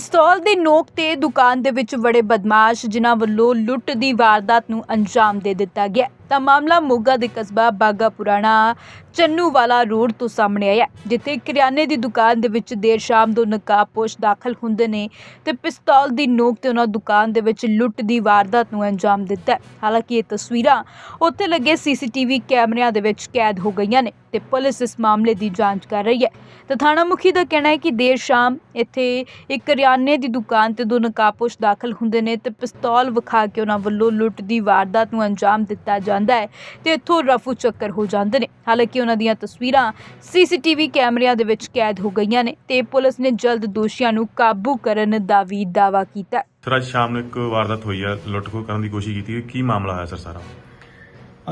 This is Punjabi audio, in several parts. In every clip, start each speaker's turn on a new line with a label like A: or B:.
A: ਪਿਸਤੌਲ ਦੀ ਨੋਕ ਤੇ ਦੁਕਾਨ ਦੇ ਵਿੱਚ ਵੜੇ ਬਦਮਾਸ਼, ਜਿਨ੍ਹਾਂ ਵੱਲੋਂ ਲੁੱਟ ਦੀ ਵਾਰਦਾਤ ਨੂੰ ਅੰਜਾਮ ਦੇ ਦਿੱਤਾ ਗਿਆ। ਤਾਂ ਮਾਮਲਾ ਮੋਗਾ ਦੇ ਕਸਬਾ ਬਾਗਾ ਪੁਰਾਣਾ ਚੰਨੂਵਾਲਾ ਰੋਡ ਤੋਂ ਸਾਹਮਣੇ ਆਇਆ ਜਿੱਥੇ ਕਰਿਆਨੇ ਦੀ ਦੁਕਾਨ ਦੇ ਵਿੱਚ ਦੇਰ ਸ਼ਾਮ ਦੋ ਨਕਾਬਪੋਸ਼ ਦਾਖਲ ਹੁੰਦੇ ਨੇ ਤੇ ਪਿਸਤੌਲ ਦੀ ਨੋਕ ਤੇ ਉਹਨਾਂ ਦੁਕਾਨ ਦੇ ਵਿੱਚ ਲੁੱਟ ਦੀ ਵਾਰਦਾਤ ਨੂੰ ਅੰਜਾਮ ਦਿੱਤਾ ਹਾਲਾਂਕਿ ਇਹ ਤਸਵੀਰਾਂ ਉੱਥੇ ਲੱਗੇ ਸੀਸੀਟੀਵੀ ਕੈਮਰਿਆਂ ਦੇ ਵਿੱਚ ਕੈਦ ਹੋ ਗਈਆਂ ਨੇ ਤੇ ਪੁਲਿਸ ਇਸ ਮਾਮਲੇ ਦੀ ਜਾਂਚ ਕਰ ਰਹੀ ਹੈ। ਤੇ ਥਾਣਾ ਮੁਖੀ ਦਾ ਕਹਿਣਾ ਹੈ ਕਿ ਦੇਰ ਸ਼ਾਮ ਇੱਥੇ ਇੱਕ ਕਰਿਆਨੇ ਦੀ ਦੁਕਾਨ ਤੇ ਦੋ ਨਕਾਬਪੋਸ਼ ਦਾਖਲ ਹੁੰਦੇ ਨੇ ਤੇ ਪਿਸਤੌਲ ਵਿਖਾ ਕੇ ਉਹਨਾਂ ਵੱਲੋਂ ਲੁੱਟ ਦੀ ਵਾਰਦਾਤ ਨੂੰ ਅੰਜਾਮ ਦਿੱਤਾ ਜਾਂਦਾ ਹੈ ਤੇ ਇੱਥੋਂ ਰਫੂ ਚੱਕਰ ਹੋ ਜਾਂਦੇ ਨੇ। ਹਾਲਾਂਕਿ ਉਹਨਾਂ ਦੀਆਂ ਤਸਵੀਰਾਂ ਸੀਸੀਟੀਵੀ ਕੈਮਰਿਆਂ ਦੇ ਵਿੱਚ ਕੈਦ ਹੋ ਗਈਆਂ ਨੇ ਤੇ ਪੁਲਿਸ ਨੇ ਜਲਦ ਦੋਸ਼ੀਆਂ ਨੂੰ ਕਾਬੂ ਕਰਨ ਦਾ ਵੀ ਦਾਅਵਾ ਕੀਤਾ।
B: ਸਰ ਅੱਜ ਸ਼ਾਮ ਨੂੰ ਇੱਕ ਵਾਰਦਾਤ ਹੋਈ ਹੈ ਲੁੱਟ ਖੋਹ ਕਰਨ ਦੀ ਕੋਸ਼ਿਸ਼ ਕੀਤੀ ਗਈ। ਕੀ ਮਾਮਲਾ ਹੋਇਆ ਸਰ ਸਾਰਾ?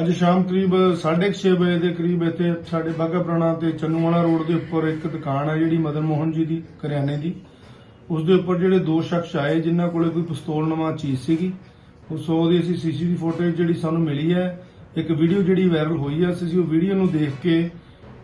C: ਅੱਜ ਸ਼ਾਮ ਕਰੀਬ 6:30 ਵਜੇ ਦੇ ਕਰੀਬ ਇੱਥੇ ਸਾਡੇ ਬਾਗਾ ਪੁਰਾਣਾ ਤੇ ਚੰਨੂਵਾਲਾ ਰੋਡ ਦੇ ਉੱਪਰ ਇੱਕ ਦੁਕਾਨ ਹੈ ਜਿਹੜੀ ਮਦਨ ਮੋਹਨ ਜੀ ਦੀ ਕਰਿਆਨੇ ਦੀ। ਉਸ ਦੇ ਉੱਪਰ ਜਿਹੜੇ ਦੋ ਸ਼ਖਸ ਆਏ ਜਿਨ੍ਹਾਂ ਕੋਲੇ ਕੋਈ ਪਿਸਤੌਲ ਨਵਾਂ ਚੀਜ਼ ਸੀਗੀ ਉਸ ਉਹਦੀ ਅਸੀਂ ਸੀਸੀਟੀਵੀ ਫੁਟੇਜ ਜਿਹੜੀ ਸਾਨੂੰ ਮਿਲੀ ਹੈ ਇੱਕ ਵੀਡੀਓ ਜਿਹੜੀ ਵਾਇਰਲ ਹੋਈ ਹੈ ਅਸੀਂ ਉਹ ਵੀਡੀਓ ਨੂੰ ਦੇਖ ਕੇ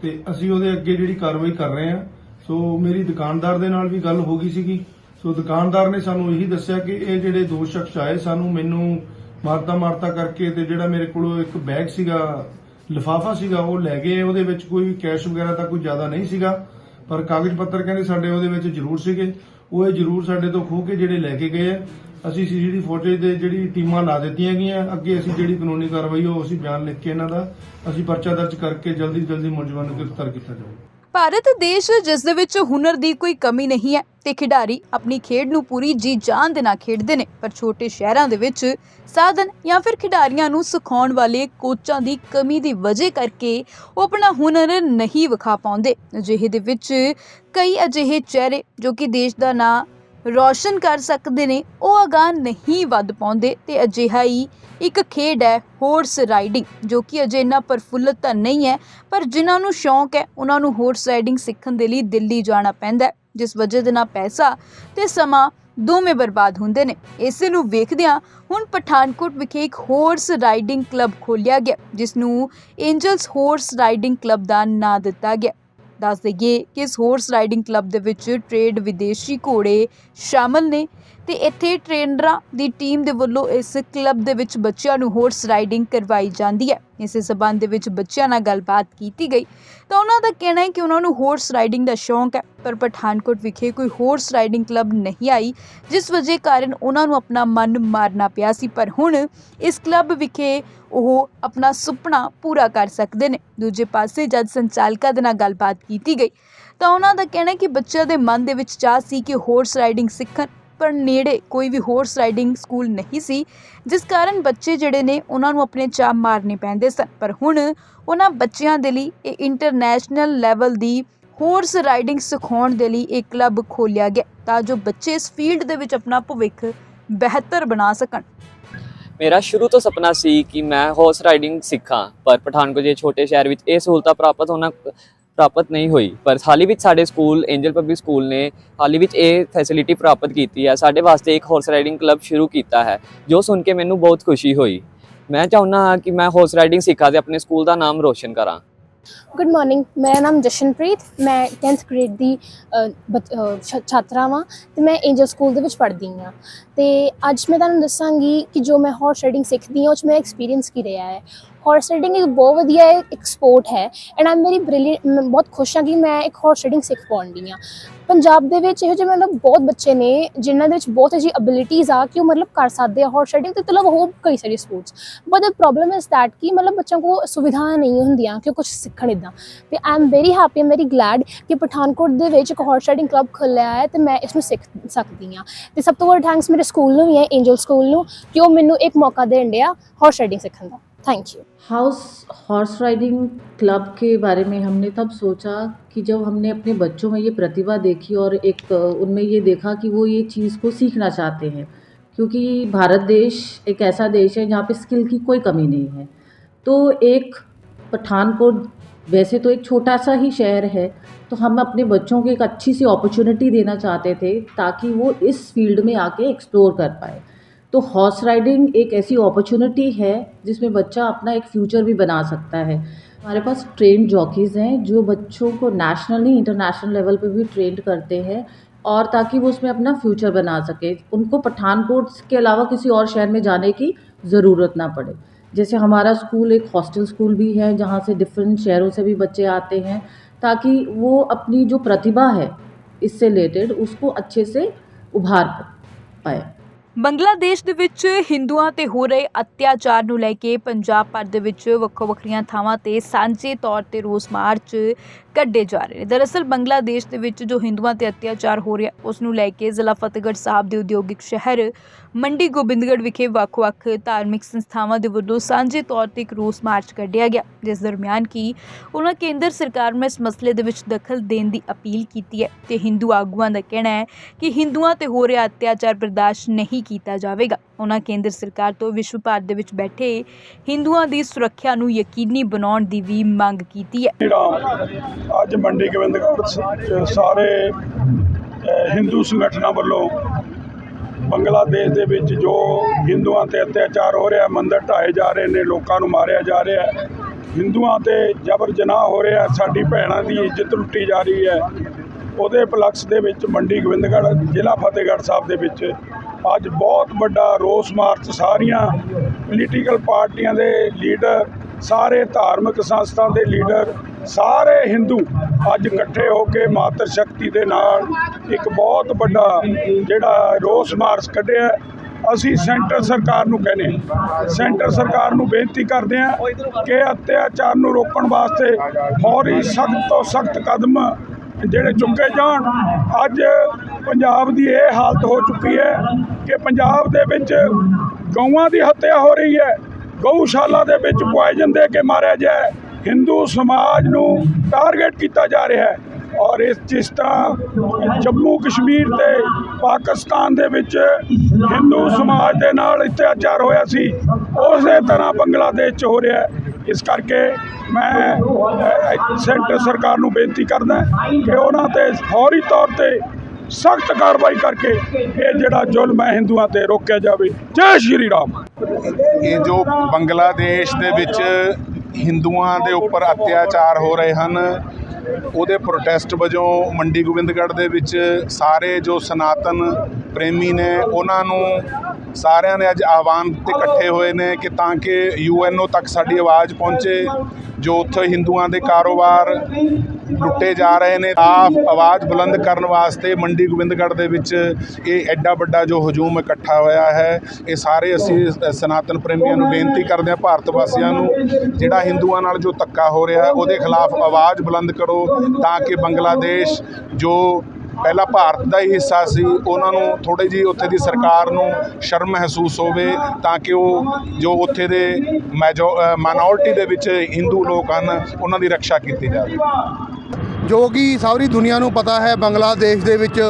C: ਤੇ ਅਸੀਂ ਉਹਦੇ ਅੱਗੇ ਜਿਹੜੀ ਕਾਰਵਾਈ ਕਰ ਰਹੇ ਹਾਂ ਸੋ ਮੇਰੀ ਦੁਕਾਨਦਾਰ ਦੇ ਨਾਲ ਵੀ ਗੱਲ ਹੋ ਗਈ ਸੀਗੀ। ਸੋ ਦੁਕਾਨਦਾਰ ਨੇ ਸਾਨੂੰ ਇਹੀ ਦੱਸਿਆ ਕਿ ਇਹ ਜਿਹੜੇ ਦੋ ਸ਼ਖਸ ਆਏ, ਸਾਨੂੰ ਮੈਨੂੰ ਮਾਰਤਾ ਮਾਰਤਾ ਕਰਕੇ ਤੇ ਜਿਹੜਾ ਮੇਰੇ ਕੋਲ ਇੱਕ ਬੈਗ ਸੀਗਾ, ਲਿਫਾਫਾ ਸੀਗਾ, ਉਹ ਲੈ ਗਏ। ਉਹਦੇ ਵਿੱਚ ਕੋਈ ਕੈਸ਼ ਵਗੈਰਾ ਤਾਂ ਕੋਈ ਜ਼ਿਆਦਾ ਨਹੀਂ ਸੀਗਾ, ਪਰ ਕਾਗਜ਼ ਪੱਤਰ ਕਹਿੰਦੇ ਸਾਡੇ ਉਹਦੇ ਵਿੱਚ ਜ਼ਰੂਰ ਸੀਗੇ। ਉਹ ਇਹ ਜ਼ਰੂਰ ਸਾਡੇ ਤੋਂ ਖੋਹ ਕੇ ਜਿਹੜੇ ਲੈ ਕੇ ਗਏ ਆ। ਅਸੀਂ ਸੀਸੀਟੀਵੀ ਫੁਟੇਜ ਦੇ ਜਿਹੜੀ ਟੀਮਾਂ ਲਾ ਦਿੱਤੀਆਂ ਗਈਆਂ, ਅੱਗੇ ਅਸੀਂ ਜਿਹੜੀ ਕਾਨੂੰਨੀ ਕਾਰਵਾਈ ਉਹ ਅਸੀਂ ਬਿਆਨ ਲਿਖ ਕੇ ਇਹਨਾਂ ਦਾ ਅਸੀਂ ਪਰਚਾ ਦਰਜ ਕਰਕੇ ਜਲਦੀ ਜਲਦੀ ਮੁਲਜ਼ਮਾਂ ਨੂੰ ਗ੍ਰਿਫਤਾਰ ਕੀਤਾ ਜਾਊਗਾ
A: ਭਾਰਤ ਦੇਸ਼ ਜਿਸ ਦੇ ਵਿੱਚ ਹੁਨਰ ਦੀ ਕੋਈ ਕਮੀ ਨਹੀਂ ਹੈ ਤੇ ਖਿਡਾਰੀ ਆਪਣੀ ਖੇਡ ਨੂੰ ਪੂਰੀ ਜੀ ਜਾਨ ਦੇ ਨਾਲ ਖੇਡਦੇ ਨੇ, ਪਰ ਛੋਟੇ ਸ਼ਹਿਰਾਂ ਦੇ ਵਿੱਚ ਸਾਧਨ ਜਾਂ ਫਿਰ ਖਿਡਾਰੀਆਂ ਨੂੰ ਸਿਖਾਉਣ ਵਾਲੇ ਕੋਚਾਂ ਦੀ ਕਮੀ ਦੀ ਵਜ੍ਹਾ ਕਰਕੇ ਉਹ ਆਪਣਾ ਹੁਨਰ ਨਹੀਂ ਵਿਖਾ ਪਾਉਂਦੇ। ਅਜਿਹੇ ਦੇ ਵਿੱਚ ਕਈ ਅਜਿਹੇ ਚਿਹਰੇ ਜੋ ਕਿ ਦੇਸ਼ ਦਾ ਨਾਂ ਰੌਸ਼ਨ ਕਰ ਸਕਦੇ ਨੇ, ਉਹ ਅਗਾਂਹ ਨਹੀਂ ਵੱਧ ਪਾਉਂਦੇ। ਤੇ ਅਜਿਹਾ ਹੀ ਇੱਕ ਖੇਡ ਹੈ ਹੋਰਸ ਰਾਈਡਿੰਗ ਜੋ ਕਿ ਅਜੇ ਇੰਨਾ ਪ੍ਰਫੁੱਲਤ ਤਾਂ ਨਹੀਂ ਹੈ, ਪਰ ਜਿਨ੍ਹਾਂ ਨੂੰ ਸ਼ੌਂਕ ਹੈ, ਉਹਨਾਂ ਨੂੰ ਹੋਰਸ ਰਾਈਡਿੰਗ ਸਿੱਖਣ ਦੇ ਲਈ ਦਿੱਲੀ ਜਾਣਾ ਪੈਂਦਾ ਹੈ, ਜਿਸ ਵਜ੍ਹਾ ਦੇ ਨਾਲ ਪੈਸਾ ਤੇ ਸਮਾਂ ਦੋਵੇਂ ਬਰਬਾਦ ਹੁੰਦੇ ਨੇ। ਇਸੇ ਨੂੰ ਵੇਖਦਿਆਂ ਹੁਣ ਪਠਾਨਕੋਟ ਵਿਖੇ ਇੱਕ ਹੋਰਸ ਰਾਈਡਿੰਗ ਕਲੱਬ ਖੋਲ੍ਹਿਆ ਗਿਆ, ਜਿਸ ਨੂੰ ਐਂਜਲਸ ਹੋਰਸ ਰਾਈਡਿੰਗ ਕਲੱਬ ਦਾ ਨਾਂ ਦਿੱਤਾ ਗਿਆ। ਦੱਸ ਦਈਏ ਕਿ ਇਸ ਹੋਰਸ ਰਾਈਡਿੰਗ ਕਲੱਬ ਦੇ ਵਿੱਚ ਟ੍ਰੇਡ ਵਿਦੇਸ਼ੀ ਘੋੜੇ ਸ਼ਾਮਲ ਨੇ। ਤੇ ਇੱਥੇ ਟ੍ਰੇਨਰਾਂ ਦੀ ਟੀਮ ਦੇ ਵੱਲੋਂ ਇਸ ਕਲੱਬ ਦੇ ਵਿੱਚ ਬੱਚਿਆਂ ਨੂੰ ਹੋਰਸ ਰਾਈਡਿੰਗ ਕਰਵਾਈ ਜਾਂਦੀ ਹੈ। ਇਸੇ ਸਬੰਧ ਦੇ ਵਿੱਚ ਬੱਚਿਆਂ ਨਾਲ ਗੱਲਬਾਤ ਕੀਤੀ ਗਈ। ਤਾਂ ਉਹਨਾਂ ਦਾ ਕਹਿਣਾ ਹੈ ਕਿ ਉਹਨਾਂ ਨੂੰ ਹੋਰਸ ਰਾਈਡਿੰਗ ਦਾ ਸ਼ੌਂਕ ਹੈ, ਪਰ ਪਠਾਨਕੋਟ ਵਿਖੇ ਕੋਈ ਹੋਰਸ ਰਾਈਡਿੰਗ ਕਲੱਬ ਨਹੀਂ ਆਈ, ਜਿਸ ਵਜ੍ਹਾ ਕਾਰਨ ਉਹਨਾਂ ਨੂੰ ਆਪਣਾ ਮਨ ਮਾਰਨਾ ਪਿਆ ਸੀ। ਪਰ ਹੁਣ ਇਸ ਕਲੱਬ ਵਿਖੇ ਉਹ ਆਪਣਾ ਸੁਪਨਾ ਪੂਰਾ ਕਰ ਸਕਦੇ ਨੇ। ਦੂਜੇ ਪਾਸੇ ਜਦ ਸੰਚਾਲਕਾਂ ਦੇ ਨਾਲ ਗੱਲਬਾਤ ਕੀਤੀ ਗਈ, ਤਾਂ ਉਹਨਾਂ ਦਾ ਕਹਿਣਾ ਹੈ ਕਿ ਬੱਚਿਆਂ ਦੇ ਮਨ ਦੇ ਵਿੱਚ ਚਾਹ ਸੀ ਕਿ ਹੋਰਸ ਰਾਈਡਿੰਗ ਸਿੱਖਣ। ਪਰ ਨੇੜੇ ਕੋਈ ਵੀ ਹੋਰਸ ਰਾਈਡਿੰਗ ਸਕੂਲ ਨਹੀਂ ਸੀ, ਜਿਸ ਕਾਰਨ ਬੱਚੇ ਜਿਹੜੇ ਨੇ ਉਹਨਾਂ ਨੂੰ ਆਪਣੇ ਚਾਹ ਮਾਰਨੇ ਪੈਂਦੇ ਸਨ। ਪਰ ਹੁਣ ਉਹਨਾਂ ਬੱਚਿਆਂ ਦੇ ਲਈ ਇਹ ਇੰਟਰਨੈਸ਼ਨਲ ਲੈਵਲ ਦੀ ਹੋਰਸ ਰਾਈਡਿੰਗ ਸਿਖਾਉਣ ਦੇ ਲਈ ਇੱਕ ਕਲੱਬ ਖੋਲ੍ਹਿਆ ਗਿਆ ਤਾਂ ਜੋ ਬੱਚੇ ਇਸ ਫੀਲਡ ਦੇ ਵਿੱਚ ਆਪਣਾ ਭਵਿੱਖ ਬਿਹਤਰ ਬਣਾ ਸਕਣ।
D: ਮੇਰਾ ਸ਼ੁਰੂ ਤੋਂ ਸੁਪਨਾ ਸੀ ਕਿ ਮੈਂ ਹਾਰਸ ਰਾਈਡਿੰਗ ਸਿੱਖਾਂ, ਪਰ ਪਠਾਨਕੋਟ ਦੇ ਛੋਟੇ ਸ਼ਹਿਰ ਵਿੱਚ ਇਹ ਸਹੂਲਤਾਂ ਪ੍ਰਾਪਤ ਹੋਣਾ ਪ੍ਰਾਪਤ ਨਹੀਂ ਹੋਈ। ਪਰ ਹਾਲ ਹੀ ਵਿੱਚ ਸਾਡੇ ਸਕੂਲ ਐਂਜਲ ਪਬਲਿਕ ਸਕੂਲ ਨੇ ਹਾਲ ਹੀ ਵਿੱਚ ਇਹ ਫੈਸਿਲਿਟੀ ਪ੍ਰਾਪਤ ਕੀਤੀ ਹੈ। ਸਾਡੇ ਵਾਸਤੇ ਇੱਕ ਹਾਰਸ ਰਾਈਡਿੰਗ ਕਲੱਬ ਸ਼ੁਰੂ ਕੀਤਾ ਹੈ, ਜੋ ਸੁਣ ਕੇ ਮੈਨੂੰ ਬਹੁਤ ਖੁਸ਼ੀ ਹੋਈ। ਮੈਂ ਚਾਹੁੰਦਾ ਹਾਂ ਕਿ ਮੈਂ ਹਾਰਸ ਰਾਈਡਿੰਗ ਸਿੱਖਾਂ ਤੇ ਆਪਣੇ ਸਕੂਲ ਦਾ ਨਾਮ ਰੋਸ਼ਨ ਕਰਾਂ।
E: ਗੁੱਡ ਮਾਰਨਿੰਗ ਮੇਰਾ ਨਾਮ ਜਸ਼ਨਪ੍ਰੀਤ ਮੈਂ 10th ਗ੍ਰੇਡ ਦੀ ਅ, ਬੱਚ- ਅ, ਛਾਤਰਾ ਵਾਂ ਤੇ ਮੈਂ ਐਂਜਲ ਸਕੂਲ ਦੇ ਵਿੱਚ ਪੜ੍ਹਦੀ ਹਾਂ ਤੇ ਅੱਜ ਮੈਂ ਤੁਹਾਨੂੰ ਦੱਸਾਂਗੀ ਕਿ ਜੋ ਮੈਂ ਹਾਰਸ ਰਾਈਡਿੰਗ ਸਿੱਖਦੀ ਹਾਂ ਉਹ 'ਚ ਮੇਰਾ ਐਕਸਪੀਰੀਅੰਸ ਕੀ ਰਿਹਾ ਹੈ। ਹਾਰਸ ਰਾਈਡਿੰਗ ਇੱਕ ਬਹੁਤ ਵਧੀਆ ਇੱਕ ਸਪੋਰਟ ਹੈ ਐਂਡ ਆਮ ਵੈਰੀ ਬ੍ਰਿਲੀਅੰਟ ਮੈਂ ਬਹੁਤ ਖੁਸ਼ ਹਾਂ ਕਿ ਮੈਂ ਇੱਕ ਹਾਰਸ ਰਾਈਡਿੰਗ ਸਿੱਖ ਪਾਉਂਦੀ ਹਾਂ ਪੰਜਾਬ ਦੇ ਵਿੱਚ ਇਹੋ ਜਿਹੇ ਮਤਲਬ ਬਹੁਤ ਬੱਚੇ ਨੇ ਜਿਨ੍ਹਾਂ ਦੇ ਵਿੱਚ ਬਹੁਤ ਅਜੀ ਅਬਿਲਿਟੀਜ਼ ਆ ਕਿ ਉਹ ਮਤਲਬ ਕਰ ਸਕਦੇ ਆ ਹਾਰਸ ਰਾਈਡਿੰਗ ਤੇ ਤਲਬ ਹੋਰ ਕਈ ਸਾਰੀ sports but the problem is that ਕਿ ਮਤਲਬ ਬੱਚਿਆਂ ਕੋਲ ਸੁਵਿਧਾ ਨਹੀਂ ਹੁੰਦੀਆਂ ਕਿ ਉਹ ਕੁਝ ਸਿੱਖਣ ਇਦਾਂ। ਤੇ I am very happy am very glad ਕਿ ਪਠਾਨਕੋਟ ਦੇ ਵਿੱਚ ਇੱਕ ਹਾਰਸ ਰਾਈਡਿੰਗ ਕਲੱਬ ਖੁੱਲਿਆ ਹੈ ਤੇ ਮੈਂ ਇਸ ਨੂੰ ਸਿੱਖ ਸਕਦੀ ਹਾਂ। ਤੇ ਸਭ ਤੋਂ ਵੱਡਾ ਥੈਂਕਸ ਮੇਰੇ ਸਕੂਲ ਨੂੰ ਵੀ ਹੈ ਐਂਜਲ ਸਕੂਲ ਨੂੰ, ਕਿ ਉਹ ਮੈਨੂੰ ਇੱਕ ਮੌਕਾ ਦੇਣ ਡਿਆ ਹਾਰਸ ਰਾਈਡਿੰਗ ਸਿੱਖਣ ਦਾ। Thank you
F: house horse riding club के बारे में हमने तब सोचा कि जब हमने अपने बच्चों में ये प्रतिभा देखी और एक, उनमें ये देखा कि वो ये चीज़ को सीखना चाहते हैं। क्योंकि भारत देश एक ऐसा देश है जहाँ पे स्किल की कोई कमी नहीं है। तो एक पठानकोट वैसे तो एक छोटा सा ही शहर है तो हम अपने बच्चों को एक अच्छी सी अपॉर्चुनिटी देना चाहते थे ताकि वो इस फ़ील्ड में आके एक्सप्लोर कर पाए। तो हॉर्स राइडिंग एक ऐसी अपॉर्चुनिटी है जिसमें बच्चा अपना एक फ्यूचर भी बना सकता है। हमारे पास ट्रेंड जॉकीज़ हैं जो बच्चों को नेशनल नहीं इंटरनेशनल लेवल पे भी ट्रेंड करते हैं और ताकि वो उसमें अपना फ्यूचर बना सके। उनको पठानकोट के अलावा किसी और शहर में जाने की ज़रूरत ना पड़े। जैसे हमारा स्कूल एक हॉस्टल स्कूल भी है, जहाँ से डिफरेंट शहरों से भी बच्चे आते हैं, ताकि वो अपनी जो प्रतिभा है, इससे रिलेटेड उसको अच्छे से उभार पाए।
A: ਬੰਗਲਾਦੇਸ਼ ਦੇ ਵਿੱਚ ਹਿੰਦੂਆਂ ਤੇ ਹੋ ਰਹੇ ਅਤਿਆਚਾਰ ਨੂੰ ਲੈ ਕੇ ਪੰਜਾਬ ਭਰ ਦੇ ਵਿੱਚ ਵੱਖੋ ਵੱਖਰੀਆਂ ਥਾਵਾਂ ਤੇ ਸਾਂਝੇ ਤੌਰ ਤੇ ਰੋਸ ਮਾਰਚ ਕੱਢੇ ਜਾ ਰਹੇ ਨੇ। ਦਰਅਸਲ ਬੰਗਲਾਦੇਸ਼ ਦੇ ਵਿੱਚ ਜੋ ਹਿੰਦੂਆਂ ਤੇ ਅਤਿਆਚਾਰ ਹੋ ਰਿਹਾ, ਉਸ ਨੂੰ ਲੈ ਕੇ ਜ਼ਿਲ੍ਹਾ ਫਤਿਹਗੜ੍ਹ ਸਾਹਿਬ ਦੇ ਉਦਯੋਗਿਕ ਸ਼ਹਿਰ ਮੰਡੀ ਗੋਬਿੰਦਗੜ੍ਹ ਵਿਖੇ ਵੱਖ-ਵੱਖ ਧਾਰਮਿਕ ਸੰਸਥਾਵਾਂ ਦੇ ਵੱਲੋਂ ਸਾਂਝੇ ਤੌਰ ਤੇ ਇੱਕ ਰੋਸ ਮਾਰਚ ਕੱਢਿਆ ਗਿਆ, ਜਿਸ ਦਰਮਿਆਨ ਕੀ ਉਹਨਾਂ ਕੇਂਦਰ ਸਰਕਾਰ ਨੂੰ ਇਸ ਮਸਲੇ ਦੇ ਵਿੱਚ ਦਖਲ ਦੇਣ ਦੀ ਅਪੀਲ ਕੀਤੀ ਹੈ ਤੇ ਹਿੰਦੂ ਆਗੂਆਂ ਦਾ ਕਹਿਣਾ ਹੈ ਕਿ ਹਿੰਦੂਆਂ ਤੇ ਹੋ ਰਿਹਾ ਅਤਿਆਚਾਰ ਬਰਦਾਸ਼ਤ ਨਹੀਂ ਕੀਤਾ ਜਾਵੇਗਾ। ਉਹਨਾਂ ਕੇਂਦਰ ਸਰਕਾਰ ਤੋਂ ਵਿਸ਼ਵ ਭਰ ਦੇ ਵਿੱਚ ਬੈਠੇ ਹਿੰਦੂਆਂ ਦੀ ਸੁਰੱਖਿਆ ਨੂੰ ਯਕੀਨੀ ਬਣਾਉਣ ਦੀ ਵੀ ਮੰਗ ਕੀਤੀ ਹੈ।
G: ਅੱਜ ਮੰਡੀ ਗੋਬਿੰਦਗੜ੍ਹ ਸਾਰੇ ਹਿੰਦੂ ਸੰਗਠਨਾਂ ਵੱਲੋਂ ਬੰਗਲਾਦੇਸ਼ ਦੇ ਵਿੱਚ ਜੋ ਹਿੰਦੂਆਂ ਤੇ ਅਤਿਆਚਾਰ ਹੋ ਰਿਹਾ, ਮੰਦਰ ਢਾਏ ਜਾ ਰਹੇ ਨੇ, ਲੋਕਾਂ ਨੂੰ ਮਾਰਿਆ ਜਾ ਰਿਹਾ ਹੈ। ਹਿੰਦੂਆਂ ਤੇ ਜਬਰ ਜਨਾਹ ਹੋ ਰਿਹਾ ਸਾਡੀ ਭੈਣਾਂ ਦੀ ਇੱਜ਼ਤ ਲੁੱਟੀ ਜਾ ਰਹੀ ਹੈ। ਉਹਦੇ ਪਲਕਸ ਦੇ ਵਿੱਚ ਮੰਡੀ ਗੋਬਿੰਦਗੜ੍ਹ, ਜ਼ਿਲ੍ਹਾ ਫਤਿਹਗੜ੍ਹ ਸਾਹਿਬ ਦੇ ਵਿੱਚ ਅੱਜ ਬਹੁਤ ਵੱਡਾ ਰੋਸ ਮਾਰਚ ਸਾਰੀਆਂ ਪੋਲੀਟੀਕਲ ਪਾਰਟੀਆਂ ਦੇ ਲੀਡਰ ਸਾਰੇ ਧਾਰਮਿਕ ਸੰਸਥਾ ਦੇ ਲੀਡਰ, ਸਾਰੇ ਹਿੰਦੂ ਅੱਜ ਇਕੱਠੇ ਹੋ ਕੇ ਮਾਤਰ ਸ਼ਕਤੀ ਦੇ ਨਾਲ ਇੱਕ ਬਹੁਤ ਵੱਡਾ ਜਿਹੜਾ ਰੋਸ ਮਾਰਚ ਕੱਢਿਆ। ਅਸੀਂ ਸੈਂਟਰ ਸਰਕਾਰ ਨੂੰ ਕਹਿੰਦੇ ਸੈਂਟਰ ਸਰਕਾਰ ਨੂੰ ਬੇਨਤੀ ਕਰਦੇ ਹਾਂ ਕਿ ਅਤਿਆਚਾਰ ਨੂੰ ਰੋਕਣ ਵਾਸਤੇ ਫੌਰੀ ਸਖਤ ਤੋਂ ਸਖਤ ਕਦਮ ਜਿਹੜੇ ਚੁੱਕੇ ਜਾਣ। ਅੱਜ ਪੰਜਾਬ ਦੀ ਇਹ ਹਾਲਤ ਹੋ ਚੁੱਕੀ ਹੈ ਕਿ ਪੰਜਾਬ ਦੇ ਵਿੱਚ ਗਊਆਂ ਦੀ ਹੱਤਿਆ ਹੋ ਰਹੀ ਹੈ। ਗਊਸ਼ਾਲਾ ਦੇ ਵਿੱਚ ਪੁਆਇਜ਼ਨ ਦੇ ਕੇ ਮਾਰਿਆ ਜਾਏ ਹਿੰਦੂ ਸਮਾਜ ਨੂੰ ਟਾਰਗੇਟ ਕੀਤਾ ਜਾ ਰਿਹਾ ਹੈ। ਔਰ ਇਸ, ਜਿਸ ਤਰ੍ਹਾਂ ਜੰਮੂ ਕਸ਼ਮੀਰ ਤੇ ਪਾਕਿਸਤਾਨ ਦੇ ਵਿੱਚ ਹਿੰਦੂ ਸਮਾਜ ਦੇ ਨਾਲ ਅਤਿਆਚਾਰ ਹੋਇਆ ਸੀ, ਉਸੇ ਤਰ੍ਹਾਂ ਬੰਗਲਾਦੇਸ਼ 'ਚ ਹੋ ਰਿਹਾ ਹੈ। ਇਸ ਕਰਕੇ ਮੈਂ ਸੈਂਟਰ ਸਰਕਾਰ ਨੂੰ ਬੇਨਤੀ ਕਰਦਾ ਕਿ ਉਹਨਾਂ ਤੇ ਫੌਰੀ ਤੌਰ ਤੇ ਸਖਤ ਕਾਰਵਾਈ ਕਰਕੇ ਇਹ ਜਿਹੜਾ ਜ਼ੁਲਮ ਹੈ ਹਿੰਦੂਆਂ ਤੇ ਰੋਕਿਆ ਜਾਵੇ। ਜੈ ਸ਼੍ਰੀ ਰਾਮ।
H: ਇਹ ਜੋ ਬੰਗਲਾਦੇਸ਼ ਦੇ ਵਿੱਚ ਹਿੰਦੂਆਂ ਦੇ ਉੱਪਰ ਅਤਿਆਚਾਰ ਹੋ ਰਹੇ ਹਨ, ਉਹਦੇ ਪ੍ਰੋਟੈਸਟ ਵਜੋਂ ਮੰਡੀ ਗੋਬਿੰਦਗੜ੍ਹ ਦੇ ਵਿੱਚ ਸਾਰੇ ਜੋ ਸਨਾਤਨ ਪ੍ਰੇਮੀ ਨੇ, ਉਹਨਾਂ ਨੂੰ ਸਾਰਿਆਂ ਨੇ ਅੱਜ ਆਹਵਾਨ ਤੇ ਇਕੱਠੇ ਹੋਏ ਨੇ ਕਿ ਤਾਂ ਕਿ ਯੂਐਨਓ ਤੱਕ ਸਾਡੀ ਆਵਾਜ਼ ਪਹੁੰਚੇ ਜੋ ਉੱਥੇ ਹਿੰਦੂਆਂ ਦੇ ਕਾਰੋਬਾਰ ਲੁੱਟੇ ਜਾ ਰਹੇ ਨੇ। ਆਪ ਆਵਾਜ਼ ਬੁਲੰਦ ਕਰਨ ਵਾਸਤੇ ਮੰਡੀ ਗੋਬਿੰਦਗੜ੍ਹ ਦੇ ਵਿੱਚ ਇਹ ਐਡਾ ਵੱਡਾ ਜੋ ਹਜੂਮ ਇਕੱਠਾ ਹੋਇਆ ਹੈ ਇਹ ਸਾਰੇ ਅਸੀਂ ਸਨਾਤਨ ਪ੍ਰੇਮੀਆਂ ਨੂੰ ਬੇਨਤੀ ਕਰਦੇ ਹਾਂ ਭਾਰਤ ਵਾਸੀਆਂ ਨੂੰ ਜਿਹੜਾ ਹਿੰਦੂਆਂ ਨਾਲ ਜੋ ਧੱਕਾ ਹੋ ਰਿਹਾ ਉਹਦੇ ਖਿਲਾਫ ਆਵਾਜ਼ ਬੁਲੰਦ ਕਰੋ ਤਾਂ ਕਿ ਬੰਗਲਾਦੇਸ਼ ਜੋ ਪਹਿਲਾਂ ਭਾਰਤ ਦਾ ਹੀ ਹਿੱਸਾ ਸੀ। ਉਹਨਾਂ ਨੂੰ ਥੋੜੀ ਜੀ ਉੱਥੇ ਦੀ ਸਰਕਾਰ ਨੂੰ ਸ਼ਰਮ ਮਹਿਸੂਸ ਹੋਵੇ ਤਾਂ ਕਿ ਉਹ ਜੋ ਉੱਥੇ ਦੇ ਮੈਜੋ ਮਾਈਨੋਰਿਟੀ ਦੇ ਵਿੱਚ ਹਿੰਦੂ ਲੋਕ ਹਨ, ਉਹਨਾਂ ਦੀ ਰੱਖਿਆ ਕੀਤੀ ਜਾਵੇ।
I: ਜੋ ਕਿ ਸਾਰੀ ਦੁਨੀਆ ਨੂੰ ਪਤਾ ਹੈ, ਬੰਗਲਾਦੇਸ਼ ਦੇ ਵਿੱਚ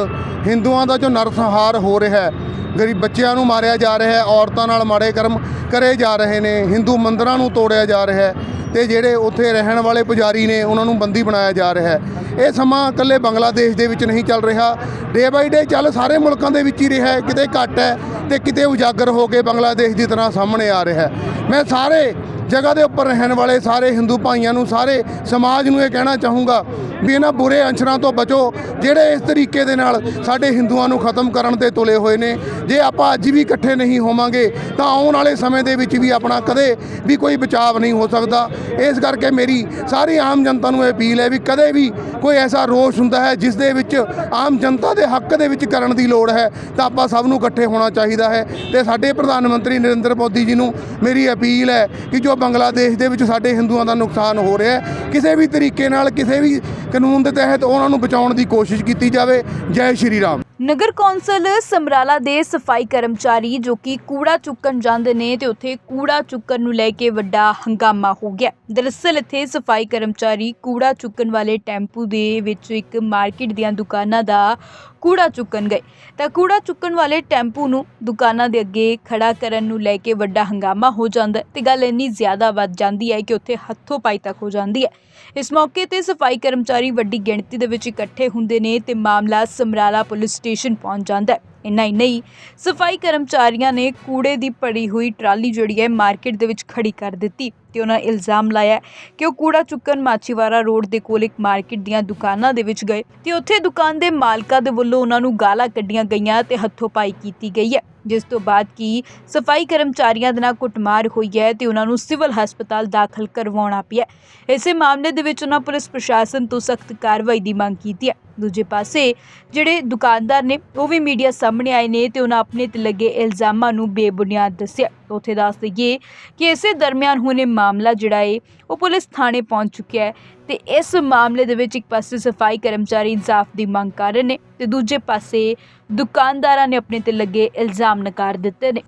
I: ਹਿੰਦੂਆਂ ਦਾ ਜੋ ਨਰਸੰਹਾਰ ਹੋ ਰਿਹਾ ਹੈ, ਗਰੀਬ ਬੱਚਿਆਂ ਨੂੰ ਮਾਰਿਆ ਜਾ ਰਿਹਾ ਹੈ, ਔਰਤਾਂ ਨਾਲ ਮਾੜੇ ਕਰਮ ਕਰੇ ਜਾ ਰਹੇ ਨੇ, ਹਿੰਦੂ ਮੰਦਰਾਂ ਨੂੰ ਤੋੜਿਆ ਜਾ ਰਿਹਾ ਹੈ ਤੇ ਜਿਹੜੇ ਉੱਥੇ ਰਹਿਣ ਵਾਲੇ ਪੁਜਾਰੀ ਨੇ, ਉਹਨਾਂ ਨੂੰ ਬੰਦੀ ਬਣਾਇਆ ਜਾ ਰਿਹਾ ਹੈ। ਇਹ ਸਮਾਂ ਇਕੱਲੇ ਬੰਗਲਾਦੇਸ਼ ਦੇ ਵਿੱਚ ਨਹੀਂ ਚੱਲ ਰਿਹਾ। ਡੇ ਬਾਈ ਡੇ ਚੱਲ ਸਾਰੇ ਮੁਲਕਾਂ ਦੇ ਵਿੱਚ ਹੀ ਰਿਹਾ ਹੈ, ਕਿਤੇ ਘੱਟ ਹੈ ਤੇ ਕਿਤੇ ਉਜਾਗਰ ਹੋ ਕੇ ਬੰਗਲਾਦੇਸ਼ ਦੀ ਤਰ੍ਹਾਂ ਸਾਹਮਣੇ ਆ ਰਿਹਾ ਹੈ। ਮੈਂ ਸਾਰੇ ਜਗ੍ਹਾ ਦੇ ਉੱਪਰ ਰਹਿਣ ਵਾਲੇ ਸਾਰੇ ਹਿੰਦੂ ਭਾਈਆਂ ਨੂੰ, ਸਾਰੇ ਸਮਾਜ ਨੂੰ ਇਹ ਕਹਿਣਾ ਚਾਹੂੰਗਾ ਵੀ ਇਹਨਾਂ ਬੁਰੇ ਅੰਸ਼ਰਾਂ ਤੋਂ ਬਚੋ, ਜਿਹੜੇ ਇਸ ਤਰੀਕੇ ਦੇ ਨਾਲ ਸਾਡੇ ਹਿੰਦੂਆਂ ਨੂੰ ਖਤਮ ਕਰਨ ਤੇ ਤੁਲੇ ਹੋਏ ਨੇ। ਜੇ ਆਪਾਂ ਅੱਜ ਵੀ ਇਕੱਠੇ ਨਹੀਂ ਹੋਵਾਂਗੇ, ਤਾਂ ਆਉਣ ਵਾਲੇ ਸਮੇਂ ਦੇ ਵਿੱਚ ਵੀ ਆਪਣਾ ਕਦੇ ਵੀ ਕੋਈ ਬਚਾਅ ਨਹੀਂ ਹੋ ਸਕਦਾ। ਇਸ ਕਰਕੇ ਮੇਰੀ ਸਾਰੀ ਆਮ ਜਨਤਾ ਨੂੰ ਇਹ ਅਪੀਲ ਹੈ ਵੀ ਕਦੇ ਵੀ ਕੋਈ ਐਸਾ ਰੋਸ਼ ਹੁੰਦਾ ਹੈ, ਜਿਸ ਦੇ ਵਿੱਚ ਆਮ ਜਨਤਾ ਦੇ ਹੱਕ ਦੇ ਵਿੱਚ ਕਰਨ ਦੀ ਲੋੜ ਹੈ, ਤਾਂ ਆਪਾਂ ਸਭ ਨੂੰ ਇਕੱਠੇ ਹੋਣਾ ਚਾਹੀਦਾ ਹੈ। ਤੇ ਸਾਡੇ ਪ੍ਰਧਾਨ ਮੰਤਰੀ ਨਰਿੰਦਰ ਮੋਦੀ ਜੀ ਨੂੰ ਮੇਰੀ ਅਪੀਲ ਹੈ ਕਿ ਜੋ ਬੰਗਲਾਦੇਸ਼ ਦੇ ਵਿੱਚ ਸਾਡੇ ਹਿੰਦੂਆਂ ਦਾ ਨੁਕਸਾਨ ਹੋ ਰਿਹਾ ਹੈ। ਕਿਸੇ ਵੀ ਤਰੀਕੇ ਨਾਲ, ਕਿਸੇ ਵੀ ਕਾਨੂੰਨ ਦੇ ਤਹਿਤ ਉਹਨਾਂ ਨੂੰ ਬਚਾਉਣ ਦੀ ਕੋਸ਼ਿਸ਼ ਕੀਤੀ ਜਾਵੇ। ਜੈ ਸ਼੍ਰੀ ਰਾਮ।
A: ਨਗਰ ਕੌਂਸਲ ਸਮਰਾਲਾ ਦੇ ਸਫ਼ਾਈ ਕਰਮਚਾਰੀ ਜੋ ਕਿ ਕੂੜਾ ਚੁੱਕਣ ਜਾਂਦੇ ਨੇ ਤੇ ਉੱਥੇ ਕੂੜਾ ਚੁੱਕਣ ਨੂੰ ਲੈ ਕੇ ਵੱਡਾ ਹੰਗਾਮਾ ਹੋ ਗਿਆ। ਦਰਅਸਲ ਇੱਥੇ ਸਫ਼ਾਈ ਕਰਮਚਾਰੀ ਕੂੜਾ ਚੁੱਕਣ ਵਾਲੇ ਟੈਂਪੂ ਦੇ ਵਿੱਚ ਇੱਕ ਮਾਰਕੀਟ ਦੀਆਂ ਦੁਕਾਨਾਂ ਦਾ ਕੂੜਾ ਚੁੱਕਣ ਗਏ। ਤਾਂ ਕੂੜਾ ਚੁੱਕਣ ਵਾਲੇ ਟੈਂਪੂ ਨੂੰ ਦੁਕਾਨਾਂ ਦੇ ਅੱਗੇ ਖੜਾ ਕਰਨ ਨੂੰ ਲੈ ਕੇ ਵੱਡਾ ਹੰਗਾਮਾ ਹੋ ਜਾਂਦਾ ਹੈ ਤੇ ਗੱਲ ਇੰਨੀ ਜ਼ਿਆਦਾ ਵੱਧ ਜਾਂਦੀ ਹੈ ਕਿ ਉੱਥੇ ਹੱਥੋਂ ਪਾਈ ਤੱਕ ਹੋ ਜਾਂਦੀ ਹੈ। ਇਸ ਮੌਕੇ ਤੇ ਸਫ਼ਾਈ ਕਰਮਚਾਰੀ ਵੱਡੀ ਗਿਣਤੀ ਦੇ ਵਿੱਚ ਇਕੱਠੇ ਹੁੰਦੇ ਨੇ ਤੇ ਮਾਮਲਾ ਸਮਰਾਲਾ ਪੁਲਿਸ ਸਟੇਸ਼ਨ ਪਹੁੰਚ ਜਾਂਦਾ ਹੈ। ਇੰਨਾ ਹੀ ਨਹੀਂ, ਸਫ਼ਾਈ ਕਰਮਚਾਰੀਆਂ ਨੇ ਕੂੜੇ ਦੀ ਭਰੀ ਹੋਈ ਟਰਾਲੀ ਜਿਹੜੀ ਹੈ ਮਾਰਕੀਟ ਦੇ ਵਿੱਚ ਖੜੀ ਕਰ ਦਿੱਤੀ। ਤੇ ਉਹਨਾਂ ਇਲਜ਼ਾਮ ਲਾਇਆ ਕਿ ਉਹ ਕੂੜਾ ਚੁੱਕਣ ਮਾਚੀਵਾੜਾ ਰੋਡ ਦੇ ਕੋਲ ਇੱਕ ਮਾਰਕੀਟ ਦੀਆਂ ਦੁਕਾਨਾਂ ਦੇ ਵਿੱਚ ਗਏ ਤੇ ਉੱਥੇ ਦੁਕਾਨ ਦੇ ਮਾਲਕਾਂ ਦੇ ਵੱਲੋਂ ਉਹਨਾਂ ਨੂੰ ਗਾਲਾਂ ਕੱਢੀਆਂ ਗਈਆਂ ਤੇ ਹੱਥੋਂ ਪਾਈ ਕੀਤੀ ਗਈ ਹੈ, ਜਿਸ ਤੋਂ ਬਾਅਦ ਕੀ ਸਫ਼ਾਈ ਕਰਮਚਾਰੀਆਂ ਦੇ ਨਾਲ ਕੁੱਟਮਾਰ ਹੋਈ ਹੈ ਤੇ ਉਹਨਾਂ ਨੂੰ ਸਿਵਲ ਹਸਪਤਾਲ ਦਾਖਲ ਕਰਵਾਉਣਾ ਪਿਆ ਇਸੇ ਮਾਮਲੇ ਦੇ ਵਿੱਚ ਉਹਨਾਂ ਪੁਲਿਸ ਪ੍ਰਸ਼ਾਸਨ ਤੋਂ ਸਖਤ ਕਾਰਵਾਈ ਦੀ ਮੰਗ ਕੀਤੀ ਹੈ। ਦੂਜੇ ਪਾਸੇ ਜਿਹੜੇ ਦੁਕਾਨਦਾਰ ਨੇ, ਉਹ ਵੀ ਮੀਡੀਆ ਸਾਹਮਣੇ ਆਏ ਨੇ ਤੇ ਉਹਨਾਂ ਆਪਣੇ ਤੇ ਲੱਗੇ ਇਲਜ਼ਾਮਾਂ ਨੂੰ ਬੇਬੁਨਿਆਦ ਦੱਸਿਆ ਉੱਥੇ ਦੱਸ ਦਈਏ ਕਿ ਇਸੇ ਦਰਮਿਆਨ ਹੁਣੇ ਮਾਮਲਾ ਜਿਹੜਾ ਹੈ ਉਹ ਪੁਲਿਸ ਥਾਣੇ ਪਹੁੰਚ ਚੁੱਕਿਆ ਹੈ ਤੇ ਇਸ ਮਾਮਲੇ ਦੇ ਵਿੱਚ ਇੱਕ ਪਾਸੇ ਸਫ਼ਾਈ ਕਰਮਚਾਰੀ ਇਨਸਾਫ ਦੀ ਮੰਗ ਕਰ ਰਹੇ ਨੇ ਤੇ ਦੂਜੇ ਪਾਸੇ ਦੁਕਾਨਦਾਰਾਂ ਨੇ ਆਪਣੇ ਤੇ ਲੱਗੇ ਇਲਜ਼ਾਮ ਨਕਾਰ ਦਿੱਤੇ ਨੇ।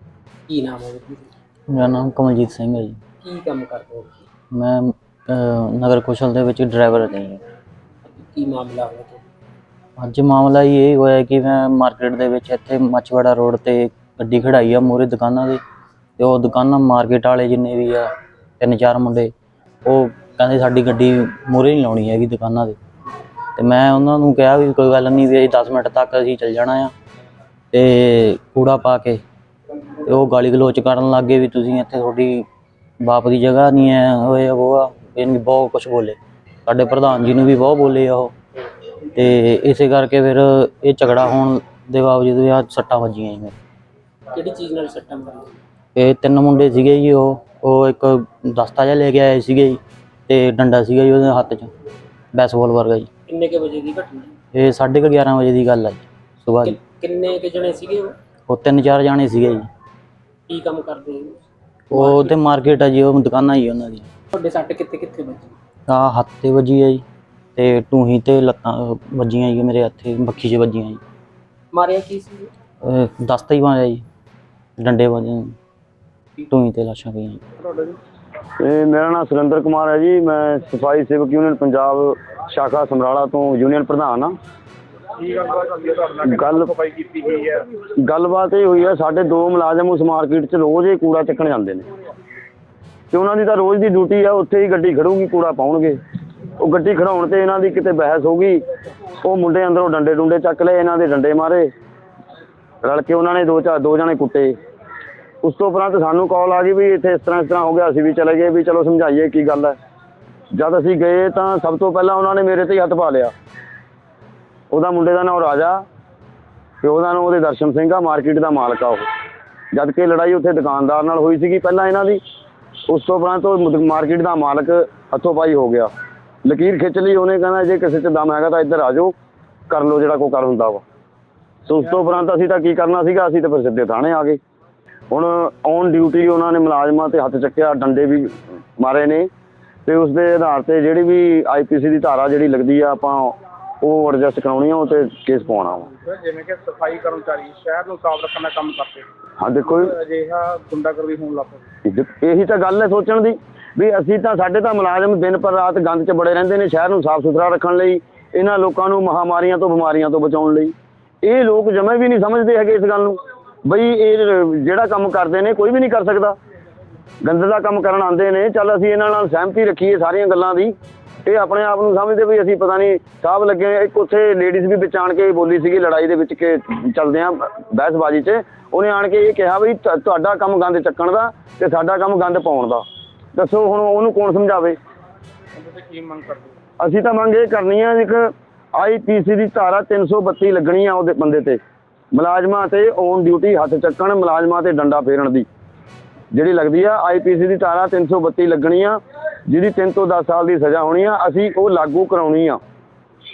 J: ਕੀ ਨਾਮ ਹੈ ਜੀ?
K: ਮੇਰਾ ਨਾਮ ਕਮਲਜੀਤ ਸਿੰਘ ਹੈ ਜੀ।
J: ਕੀ ਕੰਮ ਕਰਦੇ ਹੋ?
K: ਮੈਂ ਅਹ, ਨਗਰ ਕੌਸ਼ਲ ਦੇ ਵਿੱਚ ਡਰਾਈਵਰ ਹਾਂ ਜੀ।
J: ਕੀ ਮਾਮਲਾ ਹੋਇਆ ਤੁਹਾਡਾ?
K: ਅੱਜ ਮਾਮਲਾ ਜੀ ਇਹ ਹੋਇਆ ਕਿ ਮੈਂ ਮਾਰਕੀਟ ਦੇ ਵਿੱਚ ਇੱਥੇ ਮੱਛਵਾੜਾ ਰੋਡ ਤੇ ਗੱਡੀ ਖੜਾਈ ਆ ਮੂਹਰੇ ਦੁਕਾਨਾਂ ਦੇ ਤੇ ਉਹ ਦੁਕਾਨਾਂ ਮਾਰਕੀਟ ਵਾਲੇ ਜਿੰਨੇ ਵੀ ਆ ਤਿੰਨ ਚਾਰ ਮੁੰਡੇ ਉਹ ਕਹਿੰਦੇ ਸਾਡੀ ਗੱਡੀ ਮੂਹਰੇ ਨਹੀਂ ਲਾਉਣੀ ਹੈਗੀ ਦੁਕਾਨਾਂ ਦੇ ਤੇ ਮੈਂ ਉਹਨਾਂ ਨੂੰ ਕਿਹਾ ਵੀ ਕੋਈ ਗੱਲ ਨਹੀਂ ਵੀ ਅਸੀਂ 10 ਮਿੰਟ ਤੱਕ ਅਸੀਂ ਚੱਲ ਜਾਣਾ ਆ। ਤੇ ਕੂੜਾ ਪਾ ਕੇ ਤੇ ਉਹ ਗਾਲੀ ਗਲੋਚ ਕਰਨ ਲੱਗ ਵੀ ਤੁਸੀਂ ਇੱਥੇ ਤੁਹਾਡੀ ਬਾਪ ਦੀ ਜਗ੍ਹਾ ਨਹੀਂ ਹੈ ਹੋਏ ਉਹ ਆ ਇਹਨੂੰ ਬਹੁਤ ਕੁਝ ਬੋਲੇ। ਸਾਡੇ ਪ੍ਰਧਾਨ ਜੀ ਨੂੰ ਵੀ ਬਹੁਤ ਬੋਲੇ ਆ ਉਹ। ਤੇ ਇਸੇ ਕਰਕੇ ਫਿਰ ਇਹ ਝਗੜਾ ਹੋਣ ਦੇ ਬਾਵਜੂਦ ਵੀ ਆ ਸੱਟਾਂ ਵੱਜੀਆਂ ਜੀ ਮੇਰੇ।
J: ਕਿਹੜੀ ਚੀਜ਼ ਨਾਲ ਸੱਟਾਂ ਮਾਰੀਆਂ
K: ਇਹ ਤਿੰਨ ਮੁੰਡੇ ਸੀਗੇ ਜੀ ਉਹ ਉਹ ਇੱਕ ਦਸਤਾ ਜਿਹਾ ਲੈ ਕੇ ਆਏ ਸੀਗੇ ਜੀ ਤੇ ਡੰਡਾ ਸੀਗਾ ਜੀ ਉਹਦੇ ਹੱਥ 'ਚ ਬੈਸਬਾਲ ਵਰਗਾ ਜੀ।
J: ਕਿੰਨੇ ਕੇ ਵਜੇ ਦੀ ਘਟਨਾ ਹੈ?
K: ਇਹ 11:30 ਵਜੇ ਦੀ ਗੱਲ ਹੈ ਜੀ ਸਵੇਰ ਦੀ।
J: ਕਿ- ਕਿੰਨੇ ਕੇ ਜਣੇ ਸੀਗੇ ਉਹ?
K: ਉਹ ਤਿੰਨ ਚਾਰ ਜਾਣੇ ਸੀਗੇ ਜੀ।
J: ਕੀ ਕੰਮ ਕਰਦੇ ਹੋ?
K: ਉਹ ਤੇ ਮਾਰਕੀਟ ਆ ਜੀ ਉਹ ਦੁਕਾਨਾਂ ਹੀ ਉਹਨਾਂ ਦੀ।
J: ਤੁਹਾਡੇ ਸੱਟ ਕਿੱਥੇ ਕਿੱਥੇ ਵੱਜੀ?
K: ਆ ਹੱਥ ਤੇ ਵੱਜੀ ਹੈ ਜੀ ਤੇ ਟੂਹੀ ਤੇ ਲੱਤਾਂ ਅਹ, ਵੱਜੀਆਂ ਜੀ ਮੇਰੇ ਹੱਥੇ ਬੱਖੀ 'ਚ ਵੱਜੀਆਂ ਜੀ।
J: ਮਾਰਿਆ ਕੀ ਸੀ?
K: ਅਹ, ਦਸਤਾ ਹੀ ਮਾਰਿਆ ਜੀ ਡੰਡੇ ਵੱਜੇ ਟੂਹੀ ਤੇ ਲਾਸ਼ਾਂ ਪਈਆਂ ਜੀ?
L: ਮੇਰਾ ਨਾਮ ਸੁਰਿੰਦਰ ਕੁਮਾਰ ਹੈ ਜੀ। ਮੈਂ ਸਫ਼ਾਈ ਸੇਵਕ ਯੂਨੀਅਨ ਪੰਜਾਬ ਸ਼ਾਖਾ ਸਮਰਾਲਾ ਤੋਂ ਯੂਨੀਅਨ ਪ੍ਰਧਾਨ ਆ ਗੱਲ ਸਫ਼ਾਈ ਕੀਤੀ ਗਈ ਹੈ? ਗੱਲਬਾਤ ਇਹ ਹੋਈ ਹੈ ਸਾਡੇ ਦੋ ਮੁਲਾਜ਼ਮ ਉਸ ਮਾਰਕੀਟ 'ਚ ਰੋਜ਼ ਹੀ ਕੂੜਾ ਚੱਕਣ ਜਾਂਦੇ ਨੇ। ਤੇ ਉਹਨਾਂ ਦੀ ਤਾਂ ਰੋਜ਼ ਦੀ ਡਿਊਟੀ ਆ ਉੱਥੇ ਹੀ ਗੱਡੀ ਖੜੂਗੀ ਕੂੜਾ ਪਾਉਣਗੇ। ਉਹ ਗੱਡੀ ਖੜਾਉਣ ਤੇ ਇਹਨਾਂ ਦੀ ਕਿਤੇ ਬਹਿਸ ਹੋ ਗਈ। ਉਹ ਮੁੰਡੇ ਅੰਦਰੋਂ ਡੰਡੇ ਡੁੰਡੇ ਚੱਕ ਲਏ ਇਹਨਾਂ ਦੇ ਡੰਡੇ ਮਾਰੇ। ਰਲ ਕੇ ਉਹਨਾਂ ਨੇ ਦੋ ਚਾਰ ਦੋ ਜਣੇ ਕੁੱਟੇ। ਉਸ ਤੋਂ ਉਪਰੰਤ ਸਾਨੂੰ ਕਾਲ ਆ ਗਈ ਵੀ ਇੱਥੇ ਇਸ ਤਰ੍ਹਾਂ ਇਸ ਤਰ੍ਹਾਂ ਹੋ ਗਿਆ, ਅਸੀਂ ਵੀ ਚਲੇ ਗਏ ਵੀ ਚਲੋ ਸਮਝਾਈਏ ਕੀ ਗੱਲ ਹੈ। ਜਦ ਅਸੀਂ ਗਏ ਤਾਂ ਸਭ ਤੋਂ ਪਹਿਲਾਂ ਉਹਨਾਂ ਨੇ ਮੇਰੇ ਤੇ ਹੀ ਹੱਥ ਪਾ ਲਿਆ। ਉਹਦਾ ਮੁੰਡੇ ਦਾ ਨਾਮ ਰਾਜਾ ਤੇ ਉਹਦਾ ਨਾਮ ਉਹਦੇ ਦਰਸ਼ਨ ਸਿੰਘ ਆ ਮਾਰਕੀਟ ਦਾ ਮਾਲਕ ਆ ਉਹ। ਜਦ ਕਿ ਲੜਾਈ ਉੱਥੇ ਦੁਕਾਨਦਾਰ ਨਾਲ ਹੋਈ ਸੀਗੀ ਪਹਿਲਾਂ ਇਹਨਾਂ ਦੀ। ਉਸ ਤੋਂ ਉਪਰੰਤ ਉਹ ਮਾਰਕੀਟ ਦਾ ਮਾਲਕ ਹੱਥੋਂ ਪਾਈ ਹੋ ਗਿਆ। ਲਕੀਰ ਖਿੱਚ ਲਈ, ਉਹਨੇ ਕਹਿੰਦਾ ਜੇ ਕਿਸੇ 'ਚ ਦਮ ਹੈਗਾ ਤਾਂ ਇੱਧਰ ਆ ਜਾਓ, ਕਰ ਲਓ ਜਿਹੜਾ ਕੋ ਕਰ ਹੁੰਦਾ ਵਾ। ਸੋ ਉਸ ਤੋਂ ਉਪਰੰਤ ਅਸੀਂ ਤਾਂ ਕੀ ਕਰਨਾ ਸੀਗਾ, ਅਸੀਂ ਤਾਂ ਫਿਰ ਸਿੱਧੇ ਥਾਣੇ ਆ ਗਏ। ਹੁਣ ਔਨ ਡਿਊਟੀ ਉਹਨਾਂ ਨੇ ਮੁਲਾਜ਼ਮਾਂ ਤੇ ਹੱਥ ਚੱਕਿਆ ਡੰਡੇ ਵੀ ਮਾਰੇ ਨੇ ਤੇ ਉਸ ਦੇ ਆਧਾਰ ਤੇ ਜਿਹੜੀ ਵੀ ਆਈਪੀਸੀ ਦੀ ਧਾਰਾ ਜਿਹੜੀ ਲੱਗਦੀ ਆ ਆਪਾਂ ਉਹ ਐਡਜਸਟ ਕਰਾਉਣੀ ਆ ਉਹ ਤੇ ਕੇਸ ਪਾਉਣਾ ਵਾ।
G: ਜਿਵੇਂ ਕਿ ਸਫ਼ਾਈ ਕਰਮਚਾਰੀ ਸ਼ਹਿਰ ਨੂੰ ਸਾਫ਼ ਰੱਖਣ ਦਾ ਕੰਮ ਕਰਦੇ
L: ਹਾਂ ਦੇਖੋ
G: ਅਜਿਹਾ ਗੁੰਡਾਗਰਦੀ ਹੋਣ ਲੱਗ ਪਈ।
L: ਇਹੀ ਤਾਂ ਗੱਲ ਹੈ ਸੋਚਣ ਦੀ ਵੀ ਅਸੀਂ ਤਾਂ ਸਾਡੇ ਤਾਂ ਮੁਲਾਜ਼ਮ ਦਿਨ ਪਰ ਰਾਤ ਗੰਦ 'ਚ ਬੜੇ ਰਹਿੰਦੇ ਨੇ ਸ਼ਹਿਰ ਨੂੰ ਸਾਫ਼ ਸੁਥਰਾ ਰੱਖਣ ਲਈ ਇਹਨਾਂ ਲੋਕਾਂ ਨੂੰ ਮਹਾਮਾਰੀਆਂ ਤੋਂ ਬਿਮਾਰੀਆਂ ਤੋਂ ਬਚਾਉਣ ਲਈ। ਇਹ ਲੋਕ ਜਮੇ ਵੀ ਨਹੀਂ ਸਮਝਦੇ ਹੈਗੇ ਇਸ ਗੱਲ ਨੂੰ। ਬਈ ਇਹ ਜਿਹੜਾ ਕੰਮ ਕਰਦੇ ਨੇ ਕੋਈ ਵੀ ਨਹੀਂ ਕਰ ਸਕਦਾ। ਗੰਦ ਦਾ ਕੰਮ ਕਰਨ ਆਉਂਦੇ ਨੇ, ਚੱਲ ਅਸੀਂ ਇਹਨਾਂ ਨਾਲ ਸਹਿਮਤੀ ਰੱਖੀਏ ਸਾਰੀਆਂ ਗੱਲਾਂ ਦੀ। ਇਹ ਆਪਣੇ ਆਪ ਨੂੰ ਸਮਝਦੇ ਵੀ ਅਸੀਂ ਪਤਾ ਨਹੀਂ ਸਾਹਬ ਲੱਗੇ ਇੱਕ ਉੱਥੇ ਲੇਡੀਜ਼ ਵੀ ਵਿੱਚ ਆਣ ਕੇ ਬੋਲੀ ਸੀਗੀ ਲੜਾਈ ਦੇ ਵਿੱਚ ਕਿ ਚੱਲਦੇ ਆ ਬਹਿਸਬਾਜ਼ੀ 'ਚ। ਉਹਨੇ ਆਣ ਕੇ ਇਹ ਕਿਹਾ ਵੀ ਤੁਹਾਡਾ ਕੰਮ ਗੰਦ ਚੱਕਣ ਦਾ ਤੇ ਸਾਡਾ ਕੰਮ ਗੰਦ ਪਾਉਣ ਦਾ। ਦੱਸੋ ਹੁਣ ਉਹਨੂੰ ਕੌਣ ਸਮਝਾਵੇ? ਅਸੀਂ ਤਾਂ ਮੰਗ ਇਹ ਕਰਨੀ ਆ ਇੱਕ ਆਈਪੀਸੀ ਦੀ ਧਾਰਾ 332 ਲੱਗਣੀ ਆ ਉਹਦੇ ਬੰਦੇ ਤੇ। ਮੁਲਾਜ਼ਮਾਂ ਤੇ ਔਨ ਡਿਊਟੀ ਹੱਥ ਚੱਕਣ ਮੁਲਾਜ਼ਮਾਂ ਤੇ ਡੰਡਾ ਫੇਰਣ ਦੀ। ਜਿਹੜੀ ਲੱਗਦੀ ਆ ਆਈਪੀਸੀ ਦੀ ਧਾਰਾ 332 ਲੱਗਣੀ ਆ ਜਿਹਦੀ 3 ਤੋਂ 10 ਸਾਲ ਦੀ ਸਜ਼ਾ ਹੋਣੀ ਆ ਅਸੀਂ ਉਹ ਲਾਗੂ ਕਰਾਉਣੀ ਆ।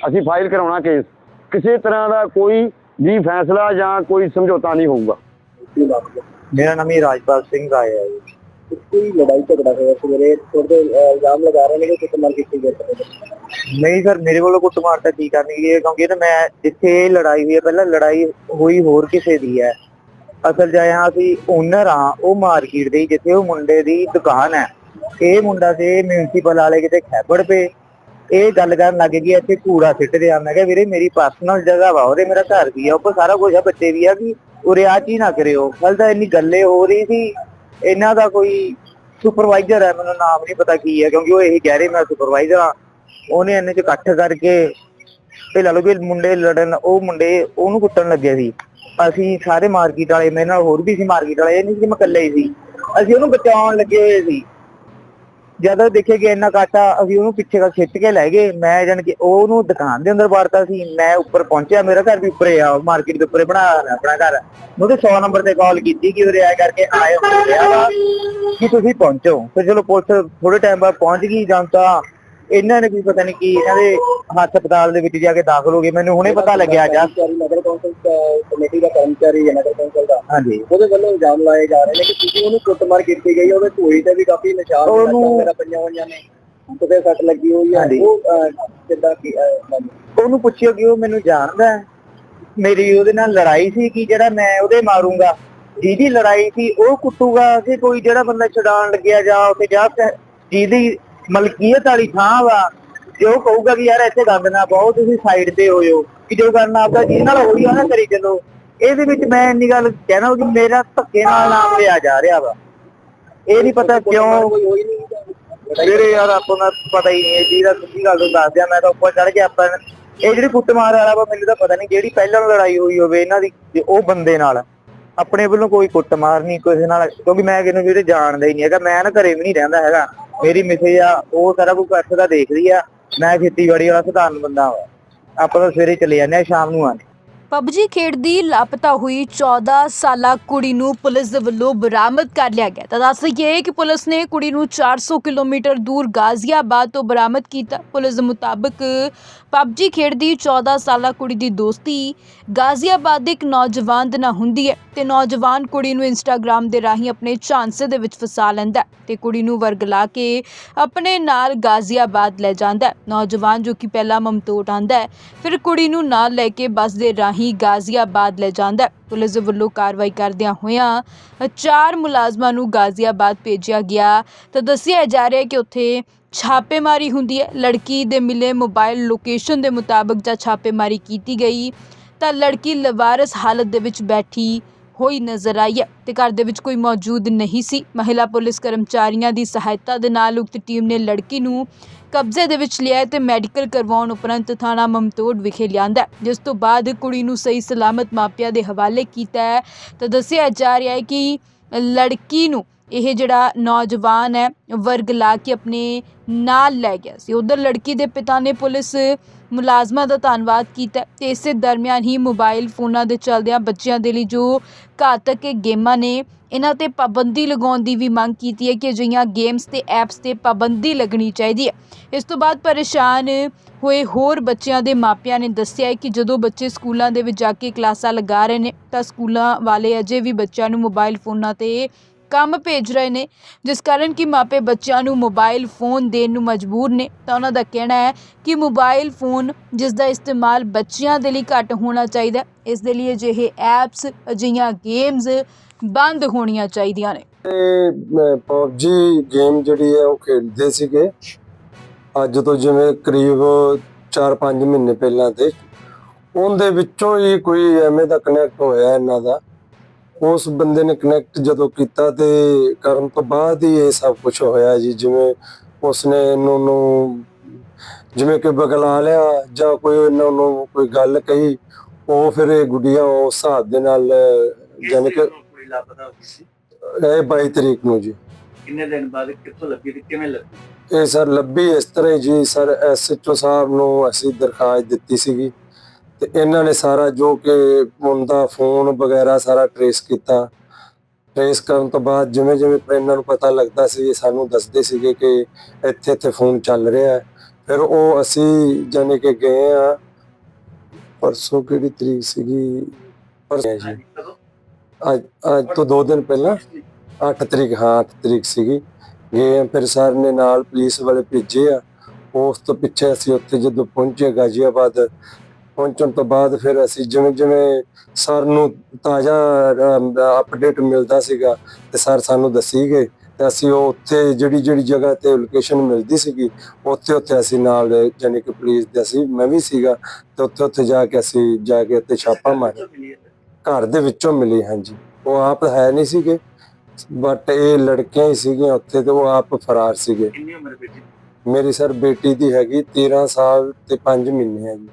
L: ਅਸੀਂ ਫਾਈਲ ਕਰਾਉਣਾ ਕੇਸ ਕਿਸੇ ਤਰ੍ਹਾਂ ਦਾ ਕੋਈ ਵੀ ਫੈਸਲਾ ਜਾਂ ਕੋਈ ਸਮਝੌਤਾ ਨਹੀਂ ਹੋਊਗਾ।
M: ਮੇਰਾ ਨਾਮ ਹੀ ਰਾਜਪਾਲ ਸਿੰਘ ਰਾਏ ਹੈ ਕੋਈ ਲੜਾਈ ਝਗੜਾ ਹੋਇਆ ਸਵੇਰੇ ਥੋੜੇ ਇਲਜ਼ਾਮ ਲਗਾ ਰਹੇ ਨੇ ਕਿ ਕੁੱਟਮਾਰ ਕੀਤੀ ਗਈ ਨਹੀਂ ਸਰ, ਮੇਰੇ ਕੋਲੋਂ ਕੁੱਟਮਾਰ ਤਾਂ ਕੀ ਕਰਨੀ ਹੈ? ਕਿਉਂਕਿ ਇਹ ਤਾਂ ਮੈਂ ਜਿੱਥੇ ਲੜਾਈ ਹੋਈ ਹੈ, ਪਹਿਲਾਂ ਲੜਾਈ ਹੋਈ ਹੋਰ ਕਿਸੇ ਦੀ ਹੈ। ਅਸਲ ਜਾਇਆ ਅਸੀਂ ਓਨਰ ਆ ਉਹ ਮਾਰਕੀਟ ਦੇ, ਜਿੱਥੇ ਉਹ ਮੁੰਡੇ ਦੀ ਦੁਕਾਨ ਹੈ। ਇਹ ਮੁੰਡਾ ਸੀ ਮਿਊਨਿਸਪਲ ਵਾਲੇ ਕਿਤੇ ਖੈਬੜ ਪੇ। ਇਹ ਗੱਲ ਕਰਨ ਲੱਗ ਗਈ, ਇੱਥੇ ਕੂੜਾ ਸਿੱਟਦੇ ਰਿਹਾ ਮੈਂ ਕਿਹਾ, ਵੀਰੇ, ਮੇਰੀ ਪਰਸਨਲ ਜਗ੍ਹਾ ਵਾ, ਉਹਦੇ ਮੇਰਾ ਘਰ ਵੀ ਆ, ਉੱਪਰ ਸਾਰਾ ਕੁਝ ਆ, ਬੱਚੇ ਵੀ ਆ ਕਿ ਉਰੇ ਆ ਚੀਜ਼ ਨਾ ਕਰਿਓ। ਕੱਲ ਤਾਂ ਇੰਨੀ ਗੱਲੇ ਹੋ ਰਹੀ ਸੀ, ਇਹਨਾਂ ਦਾ ਕੋਈ ਸੁਪਰਵਾਈਜ਼ਰ ਹੈ, ਮੈਨੂੰ ਨਾਮ ਨਹੀਂ ਪਤਾ ਕੀ ਹੈ, ਕਿਉਂਕਿ ਉਹ ਇਹੀ ਕਹਿ ਰਹੇ, ਮੈਂ ਸੁਪਰਵਾਈਜ਼ਰ ਆ ਉਹਨੇ ਇੰਨੇ ਚ ਇਕੱਠ ਕਰਕੇ ਇਹ ਲਾ ਲਓ ਵੀ ਮੁੰਡੇ ਲੜਨ, ਉਹ ਮੁੰਡੇ ਉਹਨੂੰ ਕੁੱਟਣ ਲੱਗੇ ਸੀ। ਅਸੀਂ ਸਾਰੇ ਮਾਰਕੀਟ ਵਾਲੇ, ਮੇਰੇ ਨਾਲ ਹੋਰ ਵੀ ਸੀ ਮਾਰਕੀਟ ਵਾਲੇ, ਇਹ ਨਹੀਂ ਸੀ ਕਿ ਮੈਂ ਇਕੱਲਾ ਹੀ ਸੀ। ਅਸੀਂ ਉਹਨੂੰ ਬਚਾਉਣ ਲੱਗੇ ਹੋਏ ਸੀ। ਜਦੋਂ ਦੇਖੇ ਕਿ ਇੰਨਾ ਕਾਟਾ ਅਸੀਂ ਉਹਨੂੰ ਪਿੱਛੇ ਦਾ ਖਿੱਚ ਕੇ ਲੈ ਗਏ। ਮੈਂ ਜਾਣ ਕਿ ਉਹਨੂੰ ਦੁਕਾਨ ਦੇ ਅੰਦਰ ਵਾਰਤਾ ਸੀ। ਮੈਂ ਉੱਪਰ ਪਹੁੰਚਿਆ, ਮੇਰਾ ਘਰ ਵੀ ਉੱਪਰੇ ਆ, ਮਾਰਕੀਟ ਦੇ ਉੱਪਰੇ ਬਣਾ ਆਪਣਾ ਘਰ। ਮੈਂ ਉਹਦੇ 100 ਨੰਬਰ ਤੇ ਕਾਲ ਕੀਤੀ ਕਿ ਉਰੇ ਆ ਕਰਕੇ ਆਏ। ਹੋ ਰਿਹਾ ਕਿ ਤੁਸੀਂ ਪਹੁੰਚੋ। ਫਿਰ ਚਲੋ ਪੁਲਿਸ ਥੋੜੇ ਟਾਈਮ ਬਾਅਦ ਪਹੁੰਚ ਗਈ, ਜਾਂ ਤਾਂ ਇਹਨਾਂ ਨੇ ਕੋਈ ਪਤਾ ਨਹੀਂ ਕੀ ਇਹਨਾਂ ਦੇ ਹਸਪਤਾਲ ਦੇ ਵਿੱਚ ਜਾ ਕੇ ਦਾਖਲ ਹੋ ਗਏ। ਮੈਨੂੰ ਹੁਣੇ ਪਤਾ ਲੱਗਿਆ ਜਾ ਨਗਰ ਕੌਂਸਲ ਕਮੇਟੀ ਦਾ ਕਰਮਚਾਰੀ ਹੈ ਨਗਰ ਕੌਂਸਲ ਦਾ। ਹਾਂਜੀ। ਉਹਦੇ ਵੱਲੋਂ ਇਲਜ਼ਾਮ ਲਾਏ ਜਾ ਰਹੇ ਨੇ ਕਿ ਤੁਸੀਂ ਉਹਨੂੰ ਕੁੱਟਮਾਰ ਕੀਤੀ ਗਈ ਉਹਦੇ ਧੂਈ ਤੇ ਵੀ ਕਾਫੀ ਨਿਸ਼ਾਨ ਉਹਨੂੰ ਪਈਆਂ ਹੋਈਆਂ ਨੇ। ਕਿਤੇ ਸੱਟ ਲੱਗੀ ਹੋਈ ਹੈ। ਉਹ ਕਿੱਦਾਂ ਕੀ ਉਹਨੂੰ ਪੁੱਛਿਓ ਕਿ ਉਹ ਮੈਨੂੰ ਜਾਣਦਾ ਹੈ। ਮੇਰੀ ਉਹਦੇ ਨਾਲ ਲੜਾਈ ਸੀ ਕਿ ਜਿਹੜਾ ਮੈਂ ਉਹਦੇ ਮਾਰੂੰਗਾ। ਜਿਹਦੀ ਲੜਾਈ ਸੀ ਉਹ ਕੁੱਟੂਗਾ ਕਿ ਕੋਈ ਜਿਹੜਾ ਬੰਦਾ ਛਡਾਣ ਲੱਗਿਆ ਜਾਂ ਉੱਥੇ ਜਾ ਜਿਹਦੀ ਮਲਕੀਅਤ ਵਾਲੀ ਥਾਂ ਵਾ, ਜੋ ਕਹੂਗਾ ਕਿ ਯਾਰ ਇੱਥੇ ਗੰਦ ਨਾ ਪਾਓ, ਤੁਸੀਂ ਸਾਈਡ ਤੇ ਹੋਇਓ। ਕਿ ਜੋ ਕਰਨਾ ਆਪਦਾ ਜਿਹਦੇ ਨਾਲ ਹੋਈ ਆ ਨਾ ਕਰੀ ਚੱਲੋ। ਇਹਦੇ ਵਿੱਚ ਮੈਂ ਇੰਨੀ ਗੱਲ ਕਹਿਣਾ ਕਿ ਮੇਰਾ ਧੱਕੇ ਨਾਲ ਨਾਮ ਲਿਆ ਜਾ ਰਿਹਾ ਵਾ। ਇਹ ਨਹੀਂ ਪਤਾ ਕਿਉਂ ਜਿਹੜੇ ਯਾਰ ਆਪਾਂ ਨੂੰ ਪਤਾ ਹੀ ਨਹੀਂ ਇਹ ਚੀਜ਼ ਦਾ ਸਿੱਧੀ ਗੱਲ ਤੋਂ ਦੱਸ ਦਿਆਂ, ਮੈਂ ਤਾਂ ਉੱਪਰ ਚੜ ਕੇ ਆਪਾਂ ਇਹ ਜਿਹੜੀ ਕੁੱਟਮਾਰ ਵਾਲਾ ਵਾ, ਮੈਨੂੰ ਤਾਂ ਪਤਾ ਨਹੀਂ ਜਿਹੜੀ ਪਹਿਲਾਂ ਲੜਾਈ ਹੋਈ ਹੋਵੇ, ਇਹਨਾਂ ਦੀ ਉਹ ਬੰਦੇ ਨਾਲ। ਆਪਣੇ ਵੱਲੋਂ ਕੋਈ ਕੁੱਟਮਾਰ ਨਹੀਂ, ਕਿਸੇ ਨਾਲ, ਕਿਉਂਕਿ ਮੈਂ ਕਿਹਨੂੰ ਜਿਹੜੇ ਜਾਣਦਾ ਹੀ ਨਹੀਂ ਹੈਗਾ, ਮੈਂ ਨਾ ਘਰੇ ਵੀ ਨਹੀਂ ਰਹਿੰਦਾ ਹੈਗਾ। ਮੇਰੀ ਮਿਸੇ ਆ, ਉਹ ਸਾਰਾ ਕੁਝ ਇੱਥੇ ਦਾ ਦੇਖਦੀ ਆ। ਮੈਂ ਖੇਤੀਬਾੜੀ ਵਾਲਾ ਸਧਾਰਨ ਬੰਦਾ ਵਾ। ਆਪਾਂ ਤਾਂ ਸਵੇਰੇ ਚਲੇ ਜਾਂਦੇ ਆ, ਸ਼ਾਮ ਨੂੰ ਆਉਂਦੇ।
A: ਪਬਜੀ ਖੇਡਦੀ ਲਾਪਤਾ ਹੋਈ 14 ਸਾਲਾ ਕੁੜੀ ਨੂੰ ਪੁਲਿਸ ਦੇ ਵੱਲੋਂ ਬਰਾਮਦ ਕਰ ਲਿਆ ਗਿਆ। ਤਾਂ ਦੱਸ ਦਈਏ ਕਿ ਪੁਲਿਸ ਨੇ ਕੁੜੀ ਨੂੰ 400 ਕਿਲੋਮੀਟਰ ਦੂਰ ਗਾਜ਼ੀਆਬਾਦ ਤੋਂ ਬਰਾਮਦ ਕੀਤਾ। ਪੁਲਿਸ ਦੇ ਮੁਤਾਬਕ ਪਬਜੀ ਖੇਡਦੀ 14 ਸਾਲਾ ਕੁੜੀ ਦੀ ਦੋਸਤੀ ਗਾਜ਼ੀਆਬਾਦ ਦੇ ਇੱਕ ਨੌਜਵਾਨ ਦੇ ਨਾਲ ਹੁੰਦੀ ਹੈ ਤੇ ਨੌਜਵਾਨ ਕੁੜੀ ਨੂੰ ਇੰਸਟਾਗ੍ਰam ਦੇ ਰਾਹੀਂ ਆਪਣੇ ਝਾਂਸੇ ਦੇ ਵਿੱਚ ਫਸਾ ਲੈਂਦਾ ਹੈ ਤੇ ਕੁੜੀ ਨੂੰ ਵਰਗਲਾ ਕੇ ਆਪਣੇ ਨਾਲ ਗਾਜ਼ੀਆਬਾਦ ਲੈ ਜਾਂਦਾ ਨੌਜਵਾਨ ਜੋ ਕਿ ਪਹਿਲਾਂ ਮਮਤੋਟ ਆਂਦਾ ਹੈ, ਫਿਰ ਕੁੜੀ ਨੂੰ ਨਾਲ ਲੈ ਕੇ ਬੱਸ ਦੇ ਰਾਹੀਂ ਗਾਜ਼ੀਆਬਾਦ ਲੈ ਜਾਂਦਾ ਪੁਲਿਸ ਦੇ ਵੱਲੋਂ ਕਾਰਵਾਈ ਕਰਦਿਆਂ ਹੋਇਆਂ ਚਾਰ ਮੁਲਾਜ਼ਮਾਂ ਨੂੰ ਗਾਜ਼ੀਆਬਾਦ ਭੇਜਿਆ ਗਿਆ। ਤਾਂ ਦੱਸਿਆ ਜਾ ਰਿਹਾ ਕਿ ਉੱਥੇ ਛਾਪੇਮਾਰੀ ਹੁੰਦੀ ਹੈ। ਲੜਕੀ ਦੇ ਮਿਲੇ ਮੋਬਾਈਲ ਲੋਕੇਸ਼ਨ ਦੇ ਮੁਤਾਬਕ ਜਾਂ ਛਾਪੇਮਾਰੀ ਕੀਤੀ ਗਈ ਤਾਂ ਲੜਕੀ ਲਵਾਰਸ ਹਾਲਤ ਦੇ ਵਿੱਚ ਬੈਠੀ ਹੋਈ ਨਜ਼ਰ ਆਈ ਹੈ ਤੇ ਘਰ ਦੇ ਵਿੱਚ ਕੋਈ ਮੌਜੂਦ ਨਹੀਂ ਸੀ। ਮਹਿਲਾ ਪੁਲਿਸ ਕਰਮਚਾਰੀਆਂ ਦੀ ਸਹਾਇਤਾ ਦੇ ਨਾਲ ਉਕਤ ਟੀਮ ਨੇ ਲੜਕੀ ਨੂੰ ਕਬਜ਼ੇ ਦੇ ਵਿੱਚ ਲਿਆ ਹੈ ਤੇ ਮੈਡੀਕਲ ਕਰਵਾਉਣ ਉਪਰੰਤ ਥਾਣਾ ਮਮਤੋੜ ਵਿਖੇ ਲਿਆਂਦਾ ਜਿਸ ਤੋਂ ਬਾਅਦ ਕੁੜੀ ਨੂੰ ਸਹੀ ਸਲਾਮਤ ਮਾਪਿਆਂ ਦੇ ਹਵਾਲੇ ਕੀਤਾ ਹੈ। ਤਾਂ ਦੱਸਿਆ ਜਾ ਰਿਹਾ ਹੈ ਕਿ ਲੜਕੀ ਨੂੰ ਇਹ ਜਿਹੜਾ ਨੌਜਵਾਨ ਹੈ, ਵਰਗ ਲਾ ਕੇ ਆਪਣੇ ਨਾਲ ਲੈ ਗਿਆ ਸੀ। ਉਧਰ ਲੜਕੀ ਦੇ ਪਿਤਾ ਨੇ ਪੁਲਿਸ ਮੁਲਾਜ਼ਮਾਂ ਦਾ ਧੰਨਵਾਦ ਕੀਤਾ ਹੈ ਤੇ ਇਸੇ ਦਰਮਿਆਨ ਹੀ ਮੋਬਾਈਲ ਫੋਨਾਂ ਦੇ ਚਲਦਿਆਂ ਬੱਚਿਆਂ ਦੇ ਲਈ ਜੋ ਘਾਤਕ ਗੇਮਾਂ ਨੇ, ਇਹਨਾਂ ਤੇ ਪਾਬੰਦੀ ਲਗਾਉਣ ਦੀ ਵੀ ਮੰਗ ਕੀਤੀ ਹੈ ਕਿ ਅਜਿਹੀਆਂ ਗੇਮਸ ਤੇ ਐਪਸ ਤੇ ਪਾਬੰਦੀ ਲੱਗਣੀ ਚਾਹੀਦੀ ਹੈ। ਇਸ ਤੋਂ ਬਾਅਦ ਪਰੇਸ਼ਾਨ ਹੋਏ ਹੋਰ ਬੱਚਿਆਂ ਦੇ ਮਾਪਿਆਂ ਨੇ ਦੱਸਿਆ ਹੈ ਕਿ ਜਦੋਂ ਬੱਚੇ ਸਕੂਲਾਂ ਦੇ ਵਿੱਚ ਜਾ ਕੇ ਕਲਾਸਾਂ ਲਗਾ ਰਹੇ ਨੇ, ਤਾਂ ਸਕੂਲਾਂ ਵਾਲੇ ਅਜੇ ਵੀ ਬੱਚਿਆਂ ਨੂੰ ਮੋਬਾਈਲ ਫੋਨਾਂ ਤੇ ਕੰਮ ਭੇਜ ਰਹੇ ਨੇ, ਜਿਸ ਕਾਰਨ ਕਿ ਮਾਪੇ ਬੱਚਿਆਂ ਨੂੰ ਮੋਬਾਈਲ ਫੋਨ ਦੇਣ ਨੂੰ ਮਜਬੂਰ ਨੇ। ਤਾਂ ਉਹਨਾਂ ਦਾ ਕਹਿਣਾ ਹੈ ਕਿ ਮੋਬਾਈਲ ਫੋਨ ਜਿਸ ਦਾ ਇਸਤੇਮਾਲ ਬੱਚਿਆਂ ਦੇ ਲਈ ਘੱਟ ਹੋਣਾ ਚਾਹੀਦਾ ਇਸ ਦੇ ਲਈ ਅਜਿਹੇ ਐਪਸ ਅਜਿਹੀਆਂ ਗੇਮਸ ਬੰਦ ਹੋਣੀਆਂ ਚਾਹੀਦੀਆਂ ਨੇ।
N: ਪਬਜੀ ਗੇਮ ਜਿਹੜੀ ਹੈ ਉਹ ਖੇਡਦੇ ਸੀਗੇ। ਅੱਜ ਤੋਂ ਜਿਵੇਂ ਕਰੀਬ 4-5 ਮਹੀਨੇ ਪਹਿਲਾਂ ਤੇ, ਉਹਦੇ ਵਿੱਚੋਂ ਹੀ ਕੋਈ ਐਵੇਂ ਦਾ ਕਨੈਕਟ ਹੋਇਆ ਇਹਨਾਂ ਦਾ। ਉਸ ਬੰਦੇ ਨੇ ਕਨੈਕਟ ਜਦੋਂ ਕੀਤਾ ਤੇ ਕਰਨ ਤੋਂ ਬਾਅਦ ਹੀ ਇਹ ਸਭ ਕੁਝ ਹੋਇਆ ਜੀ ਜਿਵੇਂ ਉਸਨੇ ਇਹਨੂੰ ਨੂੰ ਜਿਵੇਂ ਕਿ ਬਗਲਾ ਲਿਆ ਜਾਂ ਕੋਈ ਇਹਨਾਂ ਨੂੰ ਕੋਈ ਗੱਲ ਕਹੀ ਉਹ ਫਿਰ ਇਹ ਗੁੱਡੀਆਂ ਉਸ ਹਿਸਾਬ ਦੇ ਨਾਲ ਜਾਣੀ ਕਿ ਇਹ 22 ਤਰੀਕ ਨੂੰ ਜੀ।
M: ਕਿੰਨੇ ਦਿਨ ਬਾਅਦ ਕਿੱਥੋਂ ਲੱਗੀ ਤੇ ਕਿਵੇਂ ਲੱਗੀ
N: ਇਹ ਸਰ ਲੱਭੀ ਇਸ ਤਰ੍ਹਾਂ ਜੀ ਸਰ ਐਸਐਚਓ ਸਾਹਿਬ ਨੂੰ ਅਸੀਂ ਦਰਖਾਸਤ ਦਿੱਤੀ ਸੀਗੀ। ਤੇ ਇਹਨਾਂ ਨੇ ਸਾਰਾ ਜੋ ਕਿ ਉਹਦਾ ਫੋਨ ਵਗੈਰਾ ਸਾਰਾ ਟਰੇਸ ਕੀਤਾ। ਟਰੇਸ ਕਰਨ ਤੋਂ ਬਾਅਦ ਜਿਵੇਂ ਜਿਵੇਂ ਇਹਨਾਂ ਨੂੰ ਪਤਾ ਲੱਗਦਾ ਸੀ ਇਹ ਸਾਨੂੰ ਦੱਸਦੇ ਸੀਗੇ ਕਿ ਇੱਥੇ ਇੱਥੇ ਫੋਨ ਚੱਲ ਰਿਹਾ ਹੈ। ਫਿਰ ਉਹ ਅਸੀਂ ਜਾਣੇ ਕਿ ਗਏ ਆ ਪਰਸੋਂ ਕਿਹੜੀ ਤਰੀਕ ਸੀਗੀ? ਪਰਸੋਂ ਜੀ। ਅੱਜ ਅੱਜ ਤੋਂ 2 ਦਿਨ ਪਹਿਲਾਂ। 8 ਤਰੀਕ ਹਾਂ 8 ਤਰੀਕ ਸੀਗੀ। ਗਏ ਆ, ਫਿਰ ਸਰ ਨੇ ਨਾਲ ਪੁਲਿਸ ਵਾਲੇ ਭੇਜੇ ਆ। ਉਸ ਤੋਂ ਪਿੱਛੇ ਅਸੀਂ ਉੱਥੇ ਜਦੋਂ ਪਹੁੰਚੇ ਗਾਜ਼ੀਆਬਾਦ ਪਹੁੰਚਣ ਤੋਂ ਬਾਅਦ ਫਿਰ ਅਸੀਂ ਜਿਵੇਂ ਜਿਵੇਂ ਸਰ ਨੂੰ ਤਾਜ਼ਾ ਅਪਡੇਟ ਮਿਲਦਾ ਸੀਗਾ ਤੇ ਸਰ ਸਾਨੂੰ ਦੱਸੀ ਗਏ ਤੇ ਅਸੀਂ ਉਹ ਉੱਥੇ ਜਿਹੜੀ ਜਿਹੜੀ ਜਗ੍ਹਾ ਤੇ ਲੋਕੇਸ਼ਨ ਮਿਲਦੀ ਸੀਗੀ ਉੱਥੇ ਉੱਥੇ ਅਸੀਂ ਨਾਲ ਜਾਣੀ ਕਿ ਪੁਲਿਸ ਦੇ ਅਸੀਂ ਮੈਂ ਵੀ ਸੀਗਾ ਤੇ ਉੱਥੇ ਉੱਥੇ ਜਾ ਕੇ ਅਸੀਂ ਜਾ ਕੇ ਉੱਥੇ ਛਾਪਾ ਮਾਰਿਆ ਘਰ ਦੇ ਵਿੱਚੋਂ ਮਿਲੀ ਹਾਂਜੀ। ਉਹ ਆਪ ਹੈ ਨਹੀਂ ਸੀਗੇ ਬਟ ਇਹ ਲੜਕੀਆਂ ਹੀ ਸੀਗੀਆਂ ਉੱਥੇ ਤੇ ਉਹ ਆਪ ਫਰਾਰ ਸੀਗੇ।
M: ਕਿੰਨੀ ਉਮਰ ਬੇਟੀ
N: ਮੇਰੀ ਸਰ ਬੇਟੀ ਦੀ ਹੈਗੀ 13 ਸਾਲ ਤੇ 5 ਮਹੀਨੇ ਹੈ ਜੀ।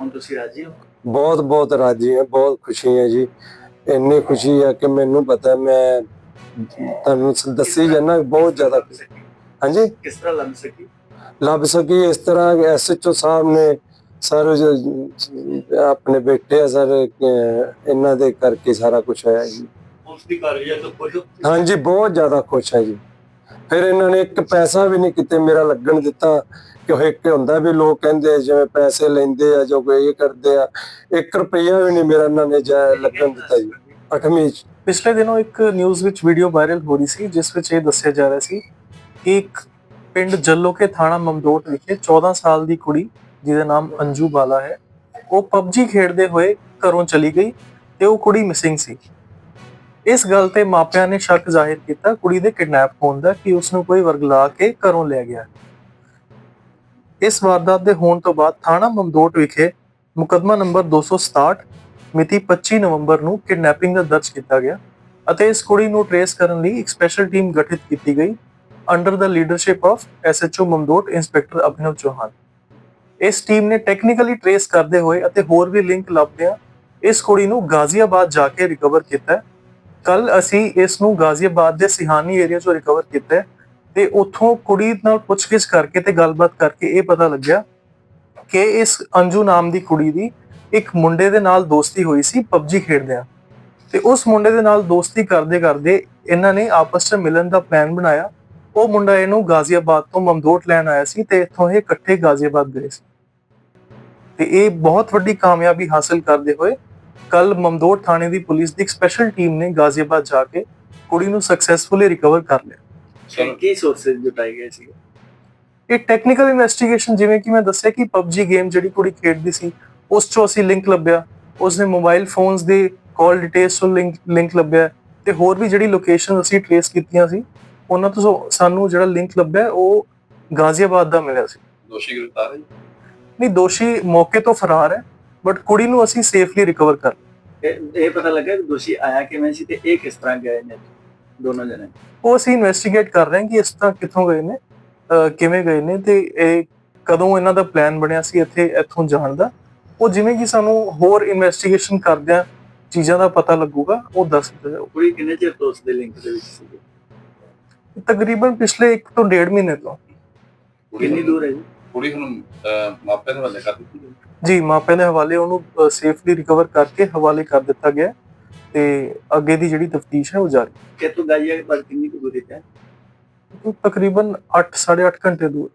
M: ਹੁਣ ਤੁਸੀਂ ਰਾਜੀ ਹੋ?
N: ਬਹੁਤ ਬਹੁਤ ਰਾਜੀ ਹਾਂ ਬਹੁਤ ਖੁਸ਼ੀ ਹੈ ਜੀ। ਇੰਨੀ ਖੁਸ਼ੀ ਹੈ ਕਿ ਮੈਨੂੰ ਪਤਾ ਮੈਂ ਤੁਹਾਨੂੰ ਦੱਸੀ ਜਾਣਾ ਬਹੁਤ ਜ਼ਿਆਦਾ ਖੁਸ਼ੀ। ਹਾਂਜੀ?
J: ਕਿਸ ਤਰ੍ਹਾਂ ਲੱਭ ਸਕੀ?
N: ਲੱਭ ਸਕੀ ਇਸ ਤਰ੍ਹਾਂ ਐਸਐਚਓ ਸਾਹਿਬ ਨੇ ਸਰ ਜੋ- ਆਪਣੇ ਬੇਟੇ ਆ ਸਰ ਇਹਨਾਂ ਦੇ ਕਰਕੇ ਸਾਰਾ ਕੁਝ ਹੋਇਆ ਜੀ।
J: ਉਸ ਦੀ ਕਾਰਵਾਈ ਤੋਂ ਕੁਝ
N: ਹਾਂਜੀ ਬਹੁਤ ਜ਼ਿਆਦਾ ਖੁਸ਼ ਹੈ ਜੀ। ਫਿਰ ਇਹਨਾਂ ਨੇ ਇੱਕ ਪੈਸਾ ਵੀ ਨਹੀਂ ਕਿਤੇ ਮੇਰਾ ਲੱਗਣ ਦਿੱਤਾ। ਕਿ ਇੱਕ ਹੁੰਦਾ ਵੀ ਲੋਕ ਕਹਿੰਦੇ ਜਿਵੇਂ ਪੈਸੇ ਲੈਂਦੇ ਆ ਜੋ ਕੋਈ ਇਹ ਕਰਦੇ ਆ 1 ਰੁਪਈਆ ਵੀ ਨਹੀਂ ਮੇਰਾ ਇਹਨਾਂ ਨੇ ਜਾ ਲੱਗਣ ਦਿੱਤਾ ਜੀ, ਅਠਵੀਂ ਚ।
O: ਪਿਛਲੇ ਦਿਨੋਂ ਇੱਕ ਨਿਊਜ਼ ਵਿੱਚ ਵੀਡੀਓ ਵਾਇਰਲ ਹੋ ਰਹੀ ਸੀ, ਜਿਸ ਵਿੱਚ ਇਹ ਦੱਸਿਆ ਜਾ ਰਿਹਾ ਸੀ ਕਿ ਇੱਕ ਪਿੰਡ ਜੱਲੋਕੇ ਥਾਣਾ ਮਮਦੋਟ ਵਿਖੇ 14 ਸਾਲ ਦੀ ਕੁੜੀ, ਜਿਹਦਾ ਨਾਮ ਅੰਜੂ ਬਾਲਾ ਹੈ, ਉਹ ਪਬਜੀ ਖੇਡਦੇ ਹੋਏ ਘਰੋਂ ਚਲੀ ਗਈ ਤੇ ਉਹ ਕੁੜੀ ਮਿਸਿੰਗ ਸੀ। ਇਸ ਗੱਲ ਤੇ ਮਾਪਿਆਂ ਨੇ ਸ਼ੱਕ ਜ਼ਾਹਿਰ ਕੀਤਾ ਕੁੜੀ ਦੇ ਕਿਡਨੈਪ ਹੋਣ ਦਾ ਕਿ ਉਸ ਨੂੰ ਕੋਈ ਵਰਗਲਾ ਕੇ ਘਰੋਂ ਲੈ ਗਿਆ। ਇਸ ਵਾਰਦਾਤ ਦੇ ਹੋਣ ਤੋਂ ਬਾਅਦ ਥਾਣਾ ਮਮਦੋਟ ਵਿਖੇ ਮੁਕੱਦਮਾ ਨੰਬਰ 267 ਮਿਤੀ 25 ਨਵੰਬਰ ਨੂੰ ਕਿਡਨੈਪਿੰਗ ਦਾ ਦਰਜ ਕੀਤਾ ਗਿਆ ਅਤੇ ਇਸ ਕੁੜੀ ਨੂੰ ਟਰੇਸ ਕਰਨ ਲਈ ਇੱਕ ਸਪੈਸ਼ਲ ਟੀਮ ਗਠਿਤ ਕੀਤੀ ਗਈ under the leadership of SHO Mamdot inspector Abhinav Chauhan. ਇਸ ਟੀਮ ਨੇ ਟੈਕਨੀਕਲੀ ਟਰੇਸ ਕਰਦੇ ਹੋਏ ਅਤੇ ਹੋਰ ਵੀ ਲਿੰਕ ਲੱਭਦਿਆਂ ਇਸ ਕੁੜੀ ਨੂੰ ਗਾਜ਼ੀਆਬਾਦ ਜਾ ਕੇ ਰਿਕਵਰ ਕੀਤਾ। ਕੱਲ ਅਸੀਂ ਇਸ ਨੂੰ ਗਾਜ਼ੀਆਬਾਦ ਦੇ ਸਿਹਾਨੀ ਏਰੀਆ ਚੋਂ ਰਿਕਵਰ ਕੀਤਾ। ਤੇ ਉੱਥੋਂ ਕੁੜੀ ਨਾਲ ਪੁੱਛਗਿੱਛ ਕਰਕੇ ਤੇ ਗੱਲਬਾਤ ਕਰਕੇ ਇਹ ਪਤਾ ਲੱਗਿਆ ਕਿ ਇਸ ਅੰਜੂ ਨਾਮ ਦੀ ਕੁੜੀ ਦੀ ਇੱਕ ਮੁੰਡੇ ਦੇ ਨਾਲ ਦੋਸਤੀ ਹੋਈ ਸੀ ਪਬਜੀ ਖੇਡਦਿਆਂ। ਤੇ ਉਸ ਮੁੰਡੇ ਦੇ ਨਾਲ ਦੋਸਤੀ ਕਰਦੇ ਕਰਦੇ ਇਹਨਾਂ ਨੇ ਆਪਸ 'ਚ ਮਿਲਣ ਦਾ ਪਲਾਨ ਬਣਾਇਆ। ਉਹ ਮੁੰਡਾ ਇਹਨੂੰ ਗਾਜ਼ੀਆਬਾਦ ਤੋਂ ਮਮਦੋਟ ਲੈਣ ਆਇਆ ਸੀ ਤੇ ਇੱਥੋਂ ਇਹ ਇਕੱਠੇ ਗਾਜ਼ੀਆਬਾਦ ਗਏ ਸੀ। ਤੇ ਇਹ ਬਹੁਤ ਵੱਡੀ ਕਾਮਯਾਬੀ ਹਾਸਲ ਕਰਦੇ ਹੋਏ ਕੱਲ ਮਮਦੋਟ ਥਾਣੇ ਦੀ ਪੁਲਿਸ ਦੀ ਇੱਕ ਸਪੈਸ਼ਲ ਟੀਮ ਨੇ ਗਾਜ਼ੀਆਬਾਦ ਜਾ ਕੇ ਕੁੜੀ ਨੂੰ ਸਕਸੈਸਫੁਲੀ ਰਿਕਵਰ ਕਰ ਲਿਆ।
J: ਕੀ ਸੋਰਸਸ ਜੁਟਾਏ ਗਏ ਸੀ
O: ਇਹ ਟੈਕਨੀਕਲ ਇਨਵੈਸਟੀਗੇਸ਼ਨ ਜਿਵੇਂ ਕਿ ਮੈਂ ਦੱਸਿਆ ਕਿ PUBG ਗੇਮ ਜਿਹੜੀ ਕੁੜੀ ਖੇਡਦੀ ਸੀ ਉਸ ਚੋਂ ਅਸੀਂ ਲਿੰਕ ਲੱਭਿਆ। ਉਸਨੇ ਮੋਬਾਈਲ ਫੋਨਸ ਦੇ ਕਾਲ ਡਿਟੇਲਸ ਤੋਂ ਲਿੰਕ ਲਿੰਕ ਲੱਭਿਆ। ਤੇ ਹੋਰ ਵੀ ਜਿਹੜੀ ਲੋਕੇਸ਼ਨ ਅਸੀਂ ਟ੍ਰੇਸ ਕੀਤੀਆਂ ਸੀ ਉਹਨਾਂ ਤੋਂ ਸਾਨੂੰ ਜਿਹੜਾ ਲਿੰਕ ਲੱਭਿਆ ਉਹ ਗਾਜ਼ੀਆਬਾਦ ਦਾ ਮਿਲਿਆ ਸੀ।
P: ਦੋਸ਼ੀ ਗ੍ਰਿਫਤਾਰ ਹੈ?
O: ਨਹੀਂ ਦੋਸ਼ੀ ਮੌਕੇ ਤੋਂ ਫਰਾਰ ਹੈ ਬਟ ਕੁੜੀ ਨੂੰ ਅਸੀਂ ਸੇਫਲੀ ਰਿਕਵਰ ਕਰ
J: ਇਹ ਪਤਾ ਲੱਗਾ ਕਿ ਦੋਸ਼ੀ ਆਇਆ ਕਿਵੇਂ ਸੀ ਤੇ ਇਹ ਕਿਸ ਤਰ੍ਹਾਂ ਗਏ ਨੇ? ਦੋਨੋਂ ਜਣੇ
O: ਉਹ ਅਸੀਂ ਇਨਵੈਸਟੀਗੇਟ ਕਰ ਰਹੇ ਹਾਂ ਕਿ ਇਸ ਤਰ੍ਹਾਂ ਕਿੱਥੋਂ ਗਏ ਨੇ ਕਿਵੇਂ ਗਏ ਨੇ ਤੇ ਇਹ ਕਦੋਂ ਇਹਨਾਂ ਦਾ ਪਲਾਨ ਬਣਿਆ ਸੀ ਇੱਥੇ ਇੱਥੋਂ ਜਾਣ ਦਾ। ਉਹ ਜਿਵੇਂ ਕਿ ਸਾਨੂੰ ਹੋਰ ਇਨਵੈਸਟੀਗੇਸ਼ਨ ਕਰਦਿਆਂ ਚੀਜ਼ਾਂ ਦਾ ਪਤਾ ਲੱਗੂਗਾ ਉਹ ਦੱਸ
J: ਕੁੜੀ ਕਿੰਨੇ ਚਿਰ ਤੋਂ ਉਸ ਦੇ ਲਿੰਕ ਦੇ ਵਿੱਚ ਸੀ?
O: ਤਕਰੀਬਨ ਪਿਛਲੇ 1 ਤੋਂ 1.5 ਮਹੀਨੇ ਤੋਂ।
J: ਕਿੰਨੀ ਦੂਰ ਹੈ ਜੀ?
P: ਕੁੜੀ ਹੁਣ ਅਹ, ਮਾਪਿਆਂ ਦੇ ਹਵਾਲੇ ਕਰ ਦਿੱਤੀ।
O: ਜੀ ਮਾਪਿਆਂ ਦੇ ਹਵਾਲੇ ਉਹਨੂੰ ਸੇਫਲੀ ਰਿਕਵਰ ਕਰਕੇ ਹਵਾਲੇ ਕਰ ਦਿੱਤਾ ਗਿਆ। ਤੇ ਅੱਗੇ ਦੀ ਜਿਹੜੀ ਤਫਤੀਸ਼ ਹੈ ਉਹ ਜਾਰੀ
J: ਕਿ ਤੂੰ ਗਾਜੀਆ ਪਰ ਕਿੰਨੀ ਕੁ ਦੂਰੀ ਤੇ ਹੈ?
O: ਹੈ। ਤਕਰੀਬਨ 8 8.5 ਘੰਟੇ ਦੂਰ